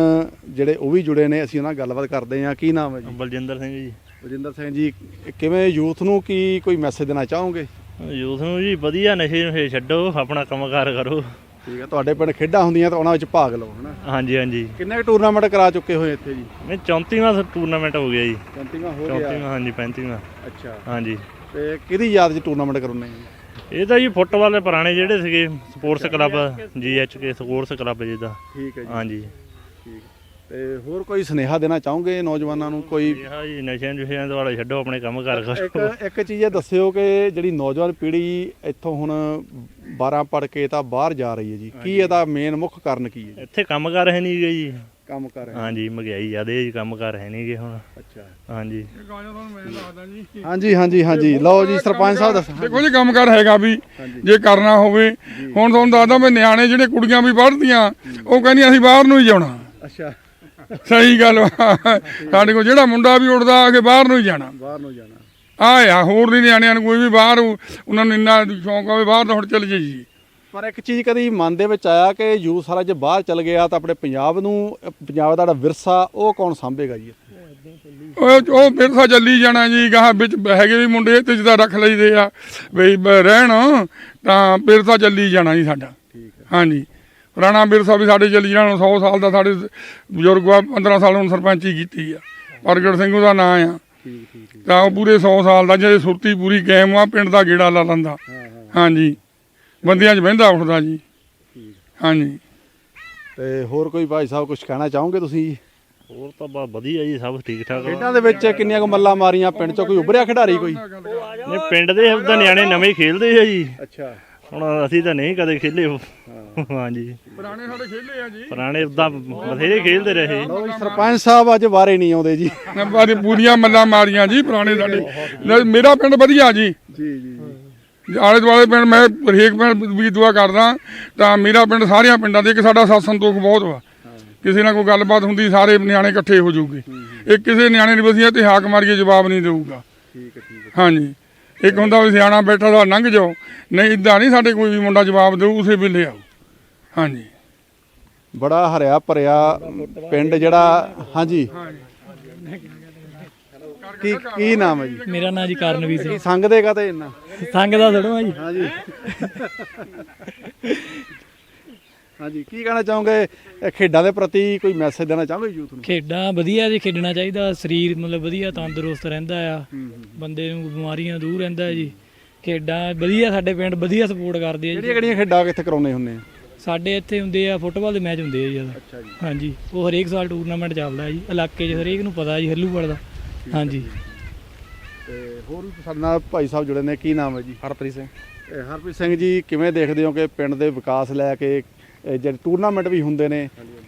ਜਿਹੜੇ ਉਹ ਵੀ ਜੁੜੇ ਨੇ ਅਸੀਂ ਉਹਨਾਂ ਨਾਲ ਗੱਲਬਾਤ ਕਰਦੇ ਹਾਂ। ਕੀ ਨਾਮ ਹੈ ਜੀ? ਬਲਜਿੰਦਰ ਸਿੰਘ ਜੀ। ਬਲਜਿੰਦਰ ਸਿੰਘ ਜੀ ਕਿਵੇਂ ਯੂਥ ਨੂੰ ਕੀ ਕੋਈ ਮੈਸੇਜ ਦੇਣਾ ਚਾਹੋਗੇ? ਯੂਥ ਨੂੰ ਜੀ ਵਧੀਆ ਨਸ਼ੇ ਨੁਸ਼ੇ ਛੱਡੋ ਆਪਣਾ ਕੰਮਕਾਰ ਕਰੋ। ਠੀਕ ਹੈ ਤੁਹਾਡੇ ਪਿੰਡ ਖੇਡਾਂ ਹੁੰਦੀਆਂ ਤਾਂ ਉਹਨਾਂ ਵਿੱਚ ਭਾਗ ਲਓ ਹਨਾ? ਹਾਂਜੀ ਹਾਂਜੀ। ਕਿੰਨੇ ਟੂਰਨਾਮੈਂਟ ਕਰਾ ਚੁੱਕੇ ਹੋਏ ਇੱਥੇ ਜੀ? ਮੈਂ 34ਵਾਂ ਟੂਰਨਾਮੈਂਟ ਹੋ ਗਿਆ ਜੀ। 34ਵਾਂ ਹੋ 34ਵਾਂ ਹਾਂਜੀ 35ਵਾਂ ਅੱਛਾ। ਹਾਂਜੀ। ਤੇ ਕਿਹਦੀ ਯਾਦ 'ਚ ਟੂਰਨਾਮੈਂਟ ਕਰਾਉਣੇ ਜੀ ਇਹ ਤਾਂ ਜੀ ਫੁੱਟਬਾਲ ਦੇ ਪੁਰਾਣੇ ਜਿਹੜੇ ਸੀਗੇ sports club GHK sports club ਜਿਹਦਾ। ਠੀਕ ਹੈ ਜੀ। ਹਾਂਜੀ। ਤੇ ਹੋਰ ਕੋਈ ਸੁਨੇਹਾ ਦੇਣਾ ਚਾਹੋਗੇ ਨੌਜਵਾਨਾਂ ਨੂੰ? ਕੋਈ ਇਹ ਜੀ ਨਸ਼ਿਆਂ ਨੁਸ਼ਿਆਂ ਦੇ ਵਾਲੇ ਛੱਡੋ ਆਪਣੇ ਕੰਮਕਾਰ ਇੱਕ ਕਰੋ। ਇੱਕ ਚੀਜ਼ ਇਹ ਦੱਸਿਓ ਕਿ ਜਿਹੜੀ ਨੌਜਵਾਨ ਪੀੜ੍ਹੀ ਇੱਥੋਂ ਹੁਣ 12 ਪੜ੍ਹ ਕੇ ਤਾਂ ਬਾਹਰ ਜਾ ਰਹੀ ਹੈ ਜੀ। ਕੀ ਇਹਦਾ ਮੇਨ ਮੁੱਖ ਕਾਰਨ ਕੀ ਹੈ ਜੀ? ਇੱਥੇ ਕੰਮਕਾਰ ਹੈ ਨਹੀਂ ਜੀ। ਕੰਮ ਕਰ ਰਹੇ ਹਾਂਜੀ ਮਹਿੰਗਾਈ ਜ਼ਿਆਦੇ ਜੀ ਕੰਮਕਾਰ ਹੈ ਨਹੀਂ ਗੇ ਹੁਣ। ਅੱਛਾ। ਹਾਂਜੀ। ਇਹ ਗਾਣਾ ਤੁਹਾਨੂੰ ਮੈਂ ਦੱਸਦਾ ਜੀ ਹਾਂਜੀ ਹਾਂਜੀ ਹਾਂਜੀ। ਲਓ ਜੀ ਸਰਪੰਚ ਸਾਹਿਬ ਦੱਸੋ ਦੇਖੋ ਜੀ ਕੰਮ ਕਰ ਹੈਗਾ ਵੀ ਜੇ ਕਰਨਾ ਹੋਵੇ। ਹੁਣ ਤੁਹਾਨੂੰ ਦੱਸਦਾ ਮੈਂ ਨਿਆਣੇ ਜਿਹੜੇ ਕੁੜੀਆਂ ਵੀ ਪੜ੍ਹਦੀਆਂ ਉਹ ਕਹਿੰਦੀਆਂ ਅਸੀਂ ਬਾਹਰ ਨੂੰ ਹੀ ਜਾਣਾ। ਅੱਛਾ। ਸਹੀ ਗੱਲ ਵਾ। ਸਾਡੇ ਕੋਲ ਜਿਹੜਾ ਮੁੰਡਾ ਵੀ ਉੱਡਦਾ ਆ ਕੇ ਬਾਹਰ ਨੂੰ ਹੀ ਜਾਣਾ। ਬਾਹਰ ਨੂੰ ਜਾਣਾ। ਆ ਆ ਹੋਰ ਨਹੀਂ ਨਿਆਣਿਆਂ ਨੂੰ ਕੋਈ ਵੀ ਬਾਹਰ ਉਹਨਾਂ ਨੂੰ ਇੰਨਾ ਸ਼ੌਂਕ ਆਵੇ ਬਾਹਰ ਤਾਂ ਹੁਣ ਚੱਲ ਜਾਈਏ। ਪਰ ਇੱਕ ਚੀਜ਼ ਕਦੀ ਮਨ ਦੇ ਵਿੱਚ ਆਇਆ ਕਿ ਯੂਥ ਸਾਰਾ ਜੇ ਬਾਹਰ ਚਲ ਗਿਆ ਤਾਂ ਆਪਣੇ ਪੰਜਾਬ ਨੂੰ ਅਹ ਪੰਜਾਬ ਦਾ ਜਿਹੜਾ ਵਿਰਸਾ ਉਹ ਕੌਣ ਸਾਂਭੇਗਾ ਜੀ ਉਹ ਉਹ ਫਿਰਸਾ ਚੱਲੀ ਜਾਣਾ ਜੀ ਗਾਹ ਵਿੱਚ ਹੈਗੇ ਵੀ ਮੁੰਡੇ ਤੇ ਜਿਹਦਾ ਰੱਖ ਲਈਦੇ ਆ ਵੀ ਬ- ਰਹਿਣ ਤਾਂ ਫਿਰਸਾ ਚੱਲੀ ਜਾਣਾ ਜੀ ਸਾਡਾ। ਹਾਂਜੀ। ਪੁਰਾਣਾ ਵਿਰਸਾ ਵੀ ਸਾਡੇ ਚੱਲੀ ਜਾਣਾ 100 ਸਾਲ ਦਾ ਸਾਡੇ ਬਜ਼ੁਰਗ ਆ 15 ਸਾਲ ਹੁਣ ਸਰਪੰਚੀ ਕੀਤੀ ਆ। ਪ੍ਰਗਟ ਸਿੰਘ ਉਹਦਾ ਨਾਂ ਆ। ਤਾਂ ਉਹ ਪੂਰੇ 100 ਸਾਲ ਦਾ ਜਿਹੜੇ ਸੁਰਤੀ ਪੂਰੀ ਕਾਇਮ ਆ ਪਿੰਡ ਦਾ ਗੇੜਾ ਲਾ ਲੈਂਦਾ। ਹਾਂਜੀ। ਬੰਦਿਆਂ 'ਚ ਬਹਿੰਦਾ ਉੱਠਦਾ ਜੀ। ਹਾਂਜੀ। ਤੇ ਹੋਰ ਕੋਈ ਭਾਈ ਸਾਹਿਬ ਕੁਝ ਕਹਿਣਾ ਚਾਹੋਗੇ ਤੁਸੀਂ ਹੋਰ ਤਾਂ ਬਾ ਵਧੀਆ ਜੀ ਸਭ ਠੀਕ ਠਾਕ। ਖੇਡਾਂ ਦੇ ਵਿੱਚ ਕਿੰਨੀਆਂ ਕੁ ਮੱਲਾਂ ਮਾਰੀਆਂ ਪਿੰਡ 'ਚੋਂ ਕੋਈ ਉੱਭਰਿਆ ਖਿਡਾਰੀ ਕੋਈ? ਨਹੀਂ ਪਿੰਡ ਦੇ ਤਾਂ ਨਿਆਣੇ ਨਵੇਂ ਹੀ ਖੇਲਦੇ ਆ ਜੀ। ਅੱਛਾ। ਹੁਣ ਅਸੀਂ ਤਾਂ ਨਹੀਂ ਕਦੇ ਖੇਲੇ। ਹਾਂਜੀ। ਪੁਰਾਣੇ ਸਾਡੇ ਖੇਲੇ ਆ ਜੀ। ਪੁਰਾਣੇ ਉਦਾਂ ਬਥੇਰੇ ਖੇਲਦੇ ਰਹੇ। ਲਓ ਜੀ ਸਰਪੰਚ ਸਾਹਿਬ ਅੱਜ ਬਾਰੇ ਨਹੀਂ ਆਉਂਦੇ ਜੀ। ਬਾਰੇ ਪੂਰੀਆਂ ਮੱਲਾਂ ਮਾਰੀਆਂ ਜੀ ਪੁਰਾਣੇ ਸਾਡੇ। ਮੇਰਾ ਪਿੰਡ ਵਧੀਆ ਜੀ। ਜੀ ਜੀ ਆਲੇ ਦੁਆਲੇ ਪਿੰਡ ਮੈਂ ਹਰੇਕ ਪਿੰਡ ਵੀ ਦੁਆ ਕਰਦਾ ਤਾਂ ਮੇਰਾ ਪਿੰਡ ਸਾਰਿਆਂ ਪਿੰਡਾਂ ਦੇ ਇੱਕ ਸਾਡਾ ਸਾਥ ਸੰਤੋਖ ਬਹੁਤ ਵਾ। ਕਿਸੇ ਨਾਲ ਕੋਈ ਗੱਲਬਾਤ ਹੁੰਦੀ ਸਾਰੇ ਨਿਆਣੇ ਇਕੱਠੇ ਹੋ ਜਾਊਗੇ। ਇਹ ਕਿਸੇ ਨਿਆਣੇ ਦੀ ਵਧੀਆ ਤੇ ਹਾਕ ਮਾਰੀਏ ਜਵਾਬ ਨਹੀਂ ਦੇਊਗਾ। ਠੀਕ ਹੈ ਠੀਕ ਹੈ। ਹਾਂਜੀ। ਇੱਕ ਹੁੰਦਾ ਵੀ ਸਿਆਣਾ ਬੈਠਾ ਦਾ ਲੰਘ ਜਾਓ। ਨਹੀਂ ਇਦਾਂ ਨਹੀਂ ਸਾਡੇ ਕੋਈ ਵੀ ਮੁੰਡਾ ਜਵਾਬ ਦੇਊ ਉਸੇ ਵੇਲੇ ਆਓ ਹਾਂਜੀ। ਬੜਾ ਹਰਿਆ ਭਰਿਆ ਪਿੰਡ ਜਿਹੜਾ ਹਾਂਜੀ। ਕੀ ਕੀ ਨਾਮ ਹੈ ਜੀ? ਮੇਰਾ ਨਾਂ ਜੀ ਕਰਨਵੀਰ ਕੀ ਸੰਗ ਦੇਗਾ ਤੇ ਇੰਨਾ? ਸੰਗ ਦਾ ਥੜਵਾ ਜੀ। ਹਾਂਜੀ। ਹਾਂਜੀ ਕੀ ਕਹਿਣਾ ਚਾਹੋਗੇ? ਖੇਡਾਂ ਦੇ ਪ੍ਰਤੀ ਕੋਈ ਮੈਸੇਜ ਦੇਣਾ ਚਾਹੋਗੇ ਯੂਥ ਨੂੰ? ਖੇਡਾਂ ਵਧੀਆ ਜੀ ਖੇਡਣਾ ਚਾਹੀਦਾ। ਸਰੀਰ ਮਤਲਬ ਵਧੀਆ ਤੰਦਰੁਸਤ ਰਹਿੰਦਾ ਆ। ਬੰਦੇ ਨੂੰ ਬਿਮਾਰੀਆਂ ਦੂਰ ਰਹਿੰਦਾ ਜੀ। ਖੇਡਾਂ ਵਧੀਆ ਸਾਡੇ ਪਿੰਡ ਵਧੀਆ ਸਪੋਰਟ ਕਰਦੇ ਆ ਕਿਹੜੀਆਂ ਜੀ। ਕਿਹੜੀਆਂ ਖੇਡਾਂ ਕਿੱਥੇ ਕਰਾਉਣੇ ਹੁੰਦੇ ਆ? ਸਾਡੇ ਇੱਥੇ ਹੁੰਦੇ ਆ ਫੁੱਟਬਾਲ ਦੇ ਮੈਚ ਹੁੰਦੇ ਆ ਜੀ ਜ਼ਿਆਦਾ। ਅੱਛਾ ਜੀ। ਹਾਂਜੀ ਉਹ ਹਰੇਕ ਸਾਲ ਟੂਰਨਾਮੈਂਟ ਚੱਲਦਾ ਹੈ ਜੀ। ਇਲਾਕੇ 'ਚ ਹਰੇਕ ਨੂੰ ਪਤਾ ਜੀ ਹੱਲੂਵਾਲ ਦਾ। ਹਾਂਜੀ। ਤੇ ਹੋਰ ਵੀ ਸਾਡੇ ਨਾਲ ਭਾਈ ਸਾਹਿਬ ਜੁੜੇ ਨੇ। ਕੀ ਨਾਮ ਹੈ ਜੀ? ਹਰਪ੍ਰੀਤ ਸਿੰਘ। ਇਹ ਹਰਪ੍ਰੀਤ ਸਿੰਘ ਜੀ ਕਿਵੇਂ ਦੇਖਦੇ ਹੋ ਕਿ ਪਿੰਡ ਦੇ ਵਿਕਾਸ ਲੈ ਕੇ ਜਿਹੜੇ ਟੂਰਨਾਮੈਂਟ ਵੀ ਹੁੰਦੇ ਨੇ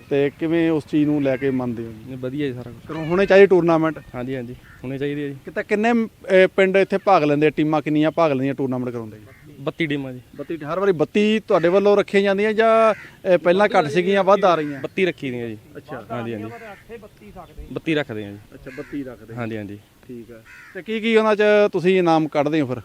ਤੇ ਕਿਵੇਂ ਉਸ ਚੀਜ਼ ਨੂੰ ਲੈ ਕੇ ਮੰਨਦੇ ਹੋ ਜੀ? ਵਧੀਆ ਜੀ ਸਾਰਾ ਕੁਝ ਕਰੋ ਹੋਣੇ ਚਾਹੀਦੇ ਟੂਰਨਾਮੈਂਟ ਹਾਂਜੀ ਹਾਂਜੀ ਹੋਣੇ ਚਾਹੀਦੇ ਆ ਜੀ। ਕਿਤੇ ਕਿੰਨੇ ਅਹ, ਪਿੰਡ ਇੱਥੇ ਭਾਗ ਲੈਂਦੇ ਆ? ਟੀਮਾਂ ਕਿੰਨੀਆਂ ਭਾਗ ਲੈਂਦੀਆਂ ਟੂਰਨਾਮੈਂਟ ਕਰਾਉਂਦੇ ਜੀ? 32 ਟੀਮਾਂ ਜੀ। 32 ਹਰ ਵਾਰੀ 32 ਤੁਹਾਡੇ ਵੱਲੋਂ ਰੱਖੀਆਂ ਜਾਂਦੀਆਂ ਜਾਂ ਅਹ, ਪਹਿਲਾਂ ਘੱਟ ਸੀਗੀਆਂ ਵੱਧ ਆ ਰਹੀਆਂ? 32 ਰੱਖੀ ਦੀਆਂ ਜੀ। ਅੱਛਾ। ਹਾਂਜੀ ਹਾਂਜੀ। 32 ਰੱਖਦੇ ਆ ਜੀ। ਅੱਛਾ 32 ਰੱਖਦੇ ਹਾਂਜੀ ਹਾਂਜੀ। ਠੀਕ ਹੈ ਤੇ ਕੀ ਕੀ ਉਹਨਾਂ 'ਚ ਤੁਸੀਂ ਇਨਾਮ ਕੱਢਦੇ ਹੋ ਫਿਰ?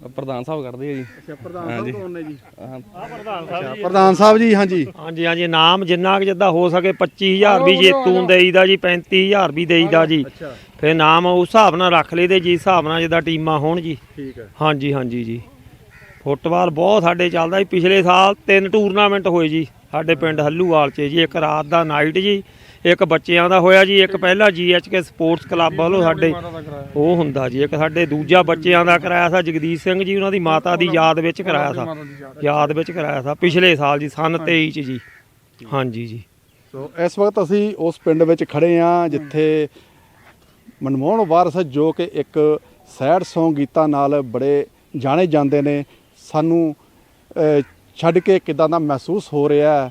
ਪ੍ਰਧਾਨ ਸਾਹਿਬ ਕਰਦੇ ਆ ਜੀ। ਅੱਛਾ ਪ੍ਰਧਾਨ ਸਾਹਿਬ ਕੌਣ ਨੇ ਜੀ? ਆਹ ਅੱਛਾ ਪ੍ਰਧਾਨ ਸਾਹਿਬ ਜੀ ਹਾਂਜੀ। ਹਾਂਜੀ ਹਾਂਜੀ ਨਾਮ ਜਿੰਨਾ ਕਿ ਜਿੱਦਾਂ ਹੋ ਸਕੇ 25000 ਵੀ ਜੇਤੂ ਦੇਈਦਾ ਜੀ 35000 ਵੀ ਦੇਈਦਾ ਜੀ। ਅੱਛਾ। ਫਿਰ ਨਾਮ ਉਸ ਹਿਸਾਬ ਨਾਲ ਰੱਖ ਲਈਦੇ ਜੀ ਹਿਸਾਬ ਨਾਲ ਜਿੱਦਾਂ ਟੀਮਾਂ ਹੋਣ ਜੀ। ਠੀਕ ਹੈ। ਹਾਂਜੀ ਹਾਂਜੀ ਜੀ। ਫੁੱਟਬਾਲ ਬਹੁਤ ਸਾਡੇ ਚੱਲਦਾ ਜੀ ਪਿਛਲੇ ਸਾਲ ਤਿੰਨ ਟੂਰਨਾਮੈਂਟ ਹੋਏ ਜੀ ਸਾਡੇ ਪਿੰਡ ਹੱਲੂਵਾਲ 'ਚ ਜੀ ਇੱਕ ਰਾਤ ਦਾ ਨਾਈਟ ਜੀ ਇੱਕ ਬੱਚਿਆਂ ਦਾ ਹੋਇਆ ਜੀ ਇੱਕ ਪਹਿਲਾ ਜੀਐਚਕੇ ਸਪੋਰਟਸ ਕਲੱਬ ਵੱਲੋਂ ਸਾਡੇ ਉਹ ਹੁੰਦਾ ਜੀ ਇੱਕ ਸਾਡੇ ਦੂਜਾ ਬੱਚਿਆਂ ਦਾ ਕਰਾਇਆ ਸੀ ਜਗਦੀਸ਼ ਸਿੰਘ ਜੀ ਉਹਨਾਂ ਦੀ ਮਾਤਾ ਦੀ ਯਾਦ ਵਿੱਚ ਕਰਾਇਆ ਸੀ। ਯਾਦ ਵਿੱਚ। ਕਰਾਇਆ ਸੀ ਪਿਛਲੇ ਸਾਲ ਜੀ ਸਨ 23 ਚ ਜੀ। ਹਾਂਜੀ ਜੀ। ਸੋ ਇਸ ਵਕਤ ਅਸੀਂ ਉਸ ਪਿੰਡ ਵਿੱਚ ਖੜੇ ਆ ਜਿੱਥੇ ਮਨਮੋਹਨ ਵਾਰਸ ਜੋ ਕਿ ਇੱਕ ਸੈਡ Song ਗੀਤਾਂ ਨਾਲ ਬੜੇ ਜਾਣੇ ਜਾਂਦੇ ਨੇ ਸਾਨੂੰ ਛੱਡ ਕੇ ਕਿਦਾਂ ਦਾ ਮਹਿਸੂਸ ਹੋ ਰਿਹਾ ਹੈ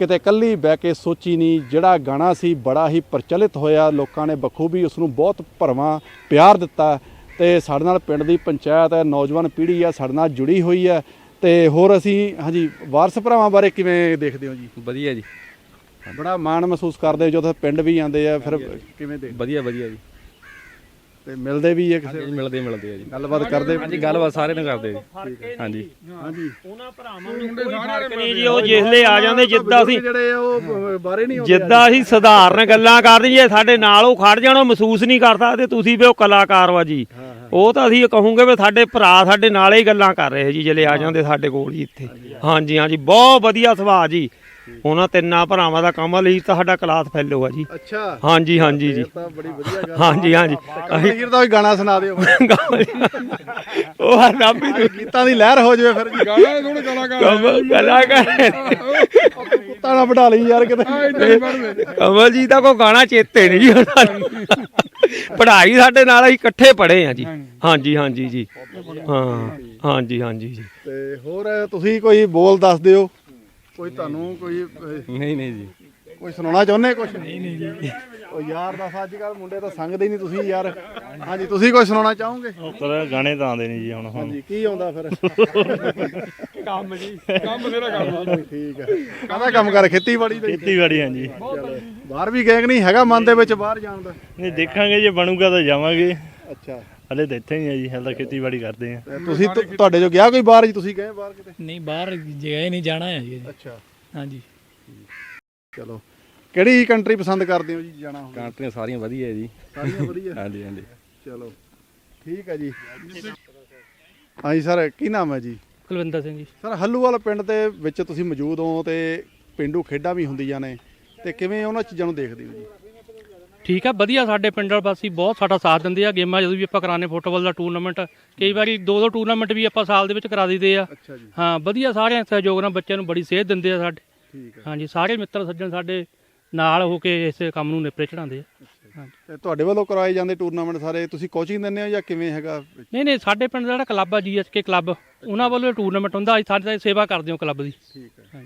ਕਿਤੇ ਕੱਲੀ ਬਹਿ ਕੇ ਸੋਚੀ ਨਹੀਂ ਜਿਹੜਾ ਗਾਣਾ ਸੀ ਬੜਾ ਹੀ ਪ੍ਰਚਲਿਤ ਹੋਇਆ ਲੋਕਾਂ ਨੇ ਬਖੂਬੀ ਉਸ ਨੂੰ ਬਹੁਤ ਭਰਵਾਂ ਪਿਆਰ ਦਿੱਤਾ ਤੇ ਸਾਡੇ ਨਾਲ ਪਿੰਡ ਦੀ ਪੰਚਾਇਤ ਹੈ ਨੌਜਵਾਨ ਪੀੜ੍ਹੀ ਹੈ ਸਾਡੇ ਨਾਲ ਜੁੜੀ ਹੋਈ ਹੈ ਤੇ ਹੋਰ ਅਸੀਂ ਹਾਂਜੀ ਵਾਰਸ ਭਰਾਵਾਂ ਬਾਰੇ ਕਿਵੇਂ ਦੇਖਦੇ ਹੋ ਜੀ? ਵਧੀਆ ਜੀ। ਬੜਾ ਮਾਣ ਮਹਿਸੂਸ ਕਰਦੇ ਹੋ ਜਦੋਂ ਪਿੰਡ ਵੀ ਆਉਂਦੇ ਆ ਫਿਰ ਕਿਵੇਂ ਦੇ ਵਧੀਆ ਵਧੀਆ ਜੀ। ਤੇ ਮਿਲਦੇ ਵੀ ਆ ਕਿਸੇ ਮਿਲਦੇ ਮਿਲਦੇ ਆ ਜੀ। ਗੱਲਬਾਤ ਕਰਦੇ ਹਾਂਜੀ ਗੱਲਬਾਤ ਸਾਰੇ ਨਾਲ ਕਰਦੇ ਆ ਜੀ। ਹਾਂਜੀ ਹਾਂਜੀ। ਉਹਨਾਂ ਭਰਾਵਾਂ ਨੂੰ ਕੋਈ ਫ਼ਰਕ ਨਹੀਂ ਜੀ ਉਹ ਜਿਸਲੇ ਆ ਜਾਂਦੇ ਜਿੱਦਾਂ ਅਸੀਂ ਜਿਹੜੇ ਉਹ ਬਾਰੇ ਨਹੀਂ ਆਉਂਦੇ ਜਿੱਦਾਂ ਅਸੀਂ ਸਧਾਰਨ ਗੱਲਾਂ ਕਰਦੇ ਜੇ ਸਾਡੇ ਨਾਲ ਉਹ ਖੜ ਜਾਣ ਉਹ ਮਹਿਸੂਸ ਨਹੀਂ ਕਰ ਸਕਦੇ ਤੁਸੀਂ ਵੀ ਉਹ ਕਲਾਕਾਰ ਵਾ ਜੀ। ਉਹ ਤਾਂ ਅਸੀਂ ਕਹੂੰਗੇ ਵੀ ਸਾਡੇ ਭਰਾ ਸਾਡੇ ਨਾਲ ਹੀ ਗੱਲਾਂ ਕਰ ਰਹੇ ਜੀ ਜਿਹੜੇ ਆ ਜਾਂਦੇ ਸਾਡੇ ਕੋਲ ਜੀ ਇੱਥੇ। ਹਾਂਜੀ ਹਾਂਜੀ। ਬਹੁਤ ਵਧੀਆ ਸੁਭਾਅ ਜੀ। ਉਹਨਾਂ ਤਿੰਨਾਂ ਭਰਾਵਾਂ ਦਾ ਕਮਲ ਹੀ ਤਾਂ ਸਾਡਾ ਕਲਾਸ ਫੈਲੋ ਆ ਜੀ। ਅੱਛਾ। ਹਾਂਜੀ ਹਾਂਜੀ ਜੀ। ਇਹ ਤਾਂ ਬੜੀ ਵਧੀਆ ਗੱਲ ਹਾਂਜੀ ਹਾਂਜੀ। ਅਸੀਂ ਹੀਰ ਦਾ ਵੀ ਗਾਣਾ ਸੁਣਾ ਦਿਓ। ਉਹ ਰਾਮੀ ਗੀਤਾਂ ਦੀ ਲਹਿਰ ਹੋ ਜਾਵੇ ਫਿਰ ਜੀ। ਗਾਣਾ ਥੋੜੇ ਕਲਾਕਾਰ ਕਮਲ ਕਲਾਕਾਰ ਕੁੱਤਾ ਨਾ ਵਢਾ ਲਈ ਯਾਰ ਕਿਤੇ। ਕਮਲ ਜੀ ਦਾ ਕੋਈ ਗਾਣਾ ਚੇਤੇ ਨਹੀਂ ਜੀ ਨੂੰ। ਪੜ੍ਹਾਈ ਸਾਡੇ ਨਾਲ ਅਸੀਂ ਇਕੱਠੇ ਪੜ੍ਹੇ ਆ ਜੀ। ਹਾਂਜੀ ਹਾਂਜੀ ਜੀ। ਹਾਂ ਹਾਂਜੀ ਹਾਂਜੀ ਜੀ। ਤੇ ਹੋਰ ਤੁਸੀਂ ਕੋਈ ਬੋਲ ਦੱਸ ਦਿਓ। ਕੋਈ ਤੁਹਾਨੂੰ ਕੋਈ ਅਹ, ਨਹੀਂ ਨਹੀਂ ਜੀ। ਕੋਈ ਸੁਣਾਉਣਾ ਚਾਹੁੰਦੇ ਕੁਝ ਨਹੀਂ ਨਹੀਂ ਜੀ। ਉਹ ਯਾਰ ਦਾ ਅੱਜ ਕੱਲ ਮੁੰਡੇ ਤਾਂ ਸੰਗਦੇ ਹੀ ਨਹੀਂ ਤੁਸੀਂ ਯਾਰ। ਹਾਂਜੀ ਤੁਸੀਂ ਕੋਈ ਸੁਣਾਉਣਾ ਚਾਹੋਗੇ? ਪਰ ਗਾਣੇ ਤਾਂ ਆਉਂਦੇ ਨਹੀਂ ਜੀ ਹੁਣ ਹੁਣ। ਹਾਂਜੀ ਕੀ ਆਉਂਦਾ ਫਿਰ? ਕੰਮ ਜੀ ਕੰਮ ਤੇਰਾ ਕੰਮ ਠੀਕ ਹੈ ਕਾਹਦਾ ਕੰਮ ਕਰ ਖੇਤੀਬਾੜੀ ਦਾ ਹੀ? ਖੇਤੀਬਾੜੀ ਹਾਂ ਜੀ। ਬਾਹਰ ਵੀ ਗਏ ਕਿ ਨਹੀਂ ਹੈਗਾ ਮਨ ਦੇ ਵਿੱਚ ਬਾਹਰ ਜਾਣ ਦਾ? ਨਹੀਂ ਦੇਖਾਂਗੇ ਜੇ ਬਣੂਗਾ ਤਾਂ ਜਾਵਾਂਗੇ। ਅੱਛਾ। ਹਲੇ ਤਾਂ ਇੱਥੇ ਹੀ ਆ ਜੀ ਹਲੇ ਤਾਂ ਖੇਤੀਬਾੜੀ ਕਰਦੇ ਆ। ਤੁਸੀਂ ਤੁ- ਤੁਹਾਡੇ ਜੋ ਗਿਆ ਕੋਈ ਬਾਹਰ ਜੀ ਤੁਸੀਂ ਗਏ ਬਾਹਰ ਕਿਤੇ? ਨਹੀਂ ਬਾਹਰ ਜਗ੍ਹਾ ਹੀ ਨਹੀਂ ਜਾਣਾ ਹੈ ਜੀ ਅੱਛਾ। ਹਾਂਜੀ। ਚਲੋ। ਕਿਹੜੀ ਕੰਟਰੀ ਪਸੰਦ ਕਰਦੇ ਹੋ ਜੀ ਜਾਣਾ ਹੁਣ ਕੰਟਰੀਆਂ ਸਾਰੀਆਂ ਵਧੀਆ ਜੀ। ਸਾਰੀਆਂ ਵਧੀਆ? ਹਾਂਜੀ ਹਾਂਜੀ। ਚਲੋ। ਠੀਕ ਹੈ ਜੀ। ਹਾਂਜੀ ਸਰ ਕੀ ਨਾਮ ਹੈ ਜੀ? ਕੁਲਵਿੰਦਰ ਸਿੰਘ ਜੀ। ਸਰ ਹੱਲੂਵਾਲ ਪਿੰਡ ਦੇ ਵਿੱਚ ਤੁਸੀਂ ਮੌਜੂਦ ਹੋ ਤੇ ਪਿੰਡੂ ਖੇਡਾਂ ਵੀ ਹੁੰਦੀਆਂ ਨੇ। ਤੇ ਕਿਵੇਂ ਉਹਨਾਂ ਚੀਜ਼ਾਂ ਨੂੰ ਦੇਖਦੇ ਹੋ ਜੀ? ਠੀਕ ਆ ਵਧੀਆ ਸਾਡੇ ਪਿੰਡ ਵਾਸੀ ਬਹੁਤ ਸਾਡਾ ਸਾਥ ਦਿੰਦੇ ਆ ਗੇਮਾਂ ਜਦੋਂ ਵੀ ਆਪਾਂ ਕਰਾਣੇ ਫੁੱਟਬਾਲ ਦਾ ਟੂਰਨਾਮੈਂਟ ਕਈ ਵਾਰੀ ਦੋ ਦੋ ਟੂਰਨਾਮੈਂਟ ਵੀ ਆਪਾਂ ਸਾਲ ਦੇ ਵਿੱਚ ਕਰਾ ਦਈਦੇ ਆ। ਹਾਂ ਵਧੀਆ ਸਾਰਿਆਂ ਸਹਿਯੋਗ ਨਾਲ ਬੱਚਿਆਂ ਨੂੰ ਬੜੀ ਸੇਧ ਦਿੰਦੇ ਆ ਸਾਡੇ। ਠੀਕ ਹੈ ਹਾਂਜੀ ਸਾਰੇ ਮਿੱਤਰ ਸੱਜਣ ਸਾਡੇ ਨਾਲ ਹੋ ਕੇ ਇਸ ਕੰਮ ਨੂੰ ਨਿਪਰੇ ਚੜਾਉਂਦੇ ਆ। ਤੇ ਤੁਹਾਡੇ ਵੱਲੋਂ ਕਰਾਏ ਜਾਂਦੇ ਟੂਰਨਾਮੈਂਟ ਸਾਰੇ ਤੁਸੀਂ ਕੋਚਿੰਗ ਦਿੰਦੇ ਹੋ ਜਾਂ ਕਿਵੇਂ ਹੈਗਾ? ਨਹੀਂ ਨਹੀਂ ਸਾਡੇ ਪਿੰਡ ਦਾ ਜਿਹੜਾ ਕਲੱਬ ਆ ਜੀਐਸਕੇ ਕਲੱਬ ਉਹਨਾਂ ਵੱਲੋਂ ਟੂਰਨਾਮੈਂਟ ਹੁੰਦਾ ਅਸੀਂ ਸਾਡੇ ਸੇਵਾ ਕਰਦੇ ਹਾਂ ਕਲੱਬ ਦੀ। ਠੀਕ ਹੈ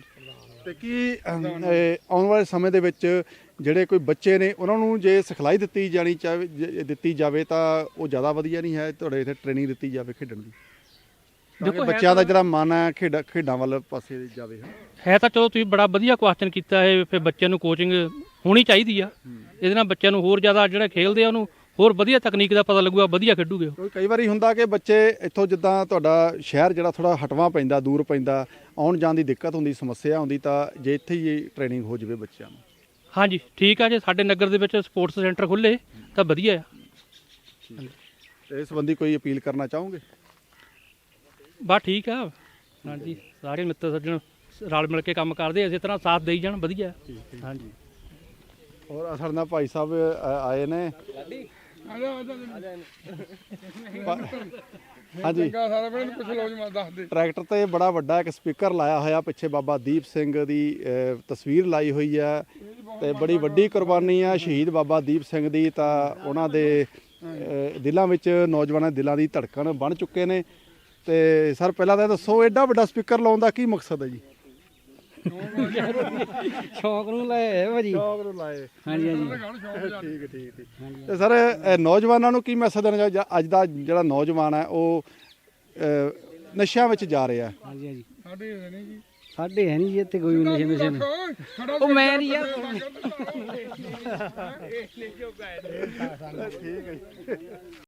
ਤੇ ਕੀ ਆਉਣ ਵਾਲੇ ਸਮੇਂ ਦੇ ਵਿੱਚ ਜਿਹੜੇ ਕੋਈ ਬੱਚੇ ਨੇ ਉਹਨਾਂ ਨੂੰ ਜੇ ਸਿਖਲਾਈ ਦਿੱਤੀ ਜਾਣੀ ਚਾਹੇ ਦਿੱਤੀ ਜਾਵੇ ਤਾਂ ਉਹ ਜ਼ਿਆਦਾ ਵਧੀਆ ਨਹੀਂ ਹੈ ਤੁਹਾਡੇ ਇੱਥੇ ਟ੍ਰੇਨਿੰਗ ਦਿੱਤੀ ਜਾਵੇ ਖੇਡਣ ਦੀ। ਦੇਖੋ ਬੱਚਿਆਂ ਦਾ ਜਿਹੜਾ ਮਨ ਹੈ ਖੇਡਾਂ ਖੇਡਾਂ ਵੱਲ ਪਾਸੇ ਜਾਵੇ ਹਾਂ। ਤਾਂ ਚਲੋ ਤੁਸੀਂ ਬੜਾ ਵਧੀਆ ਕੁਐਸਚਨ ਕੀਤਾ ਹੈ ਫਿਰ ਬੱਚਿਆਂ ਨੂੰ ਕੋਚਿੰਗ ਹੋਣੀ ਚਾਹੀਦੀ ਆ। ਇਹਦੇ ਨਾਲ ਬੱਚਿਆਂ ਨੂੰ ਹੋਰ ਜ਼ਿਆਦਾ ਜਿਹੜਾ ਖੇਲਦੇ ਆ ਉਹਨੂੰ ਹੋਰ ਵਧੀਆ ਤਕਨੀਕ ਦਾ ਪਤਾ ਲੱਗੂਗਾ ਵਧੀਆ ਖੇਡੂਗੇ ਕਈ ਵਾਰੀ ਹੁੰਦਾ ਕਿ ਬੱਚੇ ਇੱਥੋਂ ਜਿੱਦਾਂ ਤੁਹਾਡਾ ਸ਼ਹਿਰ ਜਿਹੜਾ ਥੋੜਾ ਹਟਵਾ ਪੈਂਦਾ ਦੂਰ ਪੈਂਦਾ ਆਉਣ ਜਾਣ ਦੀ ਦਿੱਕਤ ਹੁੰਦੀ ਸਮੱਸਿਆ ਹੁੰਦੀ ਤਾਂ ਜੇ ਇੱਥੇ ਹੀ ਟ੍ਰੇਨਿੰਗ ਹੋ ਜਾਵੇ ਬੱਚਿਆਂ ਨੂੰ। ਹਾਂਜੀ ਠੀਕ ਆ ਜੇ ਸਾਡੇ ਨਗਰ ਦੇ ਵਿੱਚ ਸਪੋਰਟਸ ਸੈਂਟਰ ਖੁੱਲੇ ਤਾਂ ਵਧੀਆ ਆ। ਤੇ ਇਸ ਸੰਬੰਧੀ ਕੋਈ ਅਪੀਲ ਕਰਨਾ ਚਾਹੋਗੇ? ਬਸ ਠੀਕ ਆ। ਹਾਂਜੀ ਸਾਰੇ ਮਿੱਤਰ ਸੱਜਣ ਰਲ ਮਿਲ ਕੇ ਕੰਮ ਕਰਦੇ ਇਸੇ ਤਰ੍ਹਾਂ ਸਾਥ ਦੇਈ ਜਾਣ ਵਧੀਆ। ਹਾਂਜੀ। ਔਰ ਸਾਡੇ ਨਾਲ ਭਾਈ ਸਾਹਿਬ ਆਏ ਨੇ। ਹਾਂਜੀ। ਚੰਗਾ ਸਾਰਾ ਨੂੰ ਪੁੱਛ ਲਓ ਜੀ ਮੈਂ ਦੱਸ ਦੇ। ਟਰੈਕਟਰ ਤੇ ਬੜਾ ਵੱਡਾ ਇੱਕ ਸਪੀਕਰ ਲਾਇਆ ਹੋਇਆ ਪਿੱਛੇ ਬਾਬਾ ਦੀਪ ਸਿੰਘ ਦੀ ਤਸਵੀਰ ਲਾਈ ਹੋਈ ਹੈ ਤੇ ਬੜੀ ਵੱਡੀ ਕੁਰਬਾਨੀ ਆ ਸ਼ਹੀਦ ਬਾਬਾ ਦੀਪ ਸਿੰਘ ਦੀ ਤਾਂ ਉਹਨਾਂ ਦੇ ਦਿਲਾਂ ਵਿੱਚ ਨੌਜਵਾਨਾਂ ਦੇ ਦਿਲਾਂ ਦੀ ਧੜਕਣ ਬਣ ਚੁੱਕੇ ਨੇ। ਤੇ ਸਰ ਪਹਿਲਾਂ ਤਾਂ ਦੱਸੋ ਐਡਾ ਵੱਡਾ ਸਪੀਕਰ ਲਾਉਣ ਦਾ ਕੀ ਮਕਸਦ ਹੈ ਜੀ? ਸ਼ੌਕ ਨੂੰ ਲਾਇਆ ਭਾਜੀ। ਸ਼ੌਕ ਨੂੰ ਲਾਏ। ਹਾਂਜੀ ਹਾਂਜੀ। ਠੀਕ ਠੀਕ ਠੀਕ। ਤੇ ਸਰ ਅ, ਨੌਜਵਾਨਾਂ ਨੂੰ ਕੀ ਮੈਸੇਜ ਦੇਣਾ ਚਾਹੀਦਾ ਅੱਜ ਦਾ ਜਿਹੜਾ ਨੌਜਵਾਨ ਹੈ ਉਹ ਨਸ਼ਿਆਂ ਵਿੱਚ ਜਾ ਰਿਹਾ ਹੈ? ਹਾਂਜੀ ਹਾਂਜੀ। ਸਾਡੇ ਹੈ ਨਹੀਂ ਜੀ। ਸਾਡੇ ਹੈ ਨਹੀਂ ਜੀ ਇੱਥੇ ਕੋਈ ਨਸ਼ੇ ਨਸ਼ੇ ਨੂੰ ਉਹ ਮੈਂ ਨਹੀਂ ਯਾਰ ਠੀਕ ਹੈ।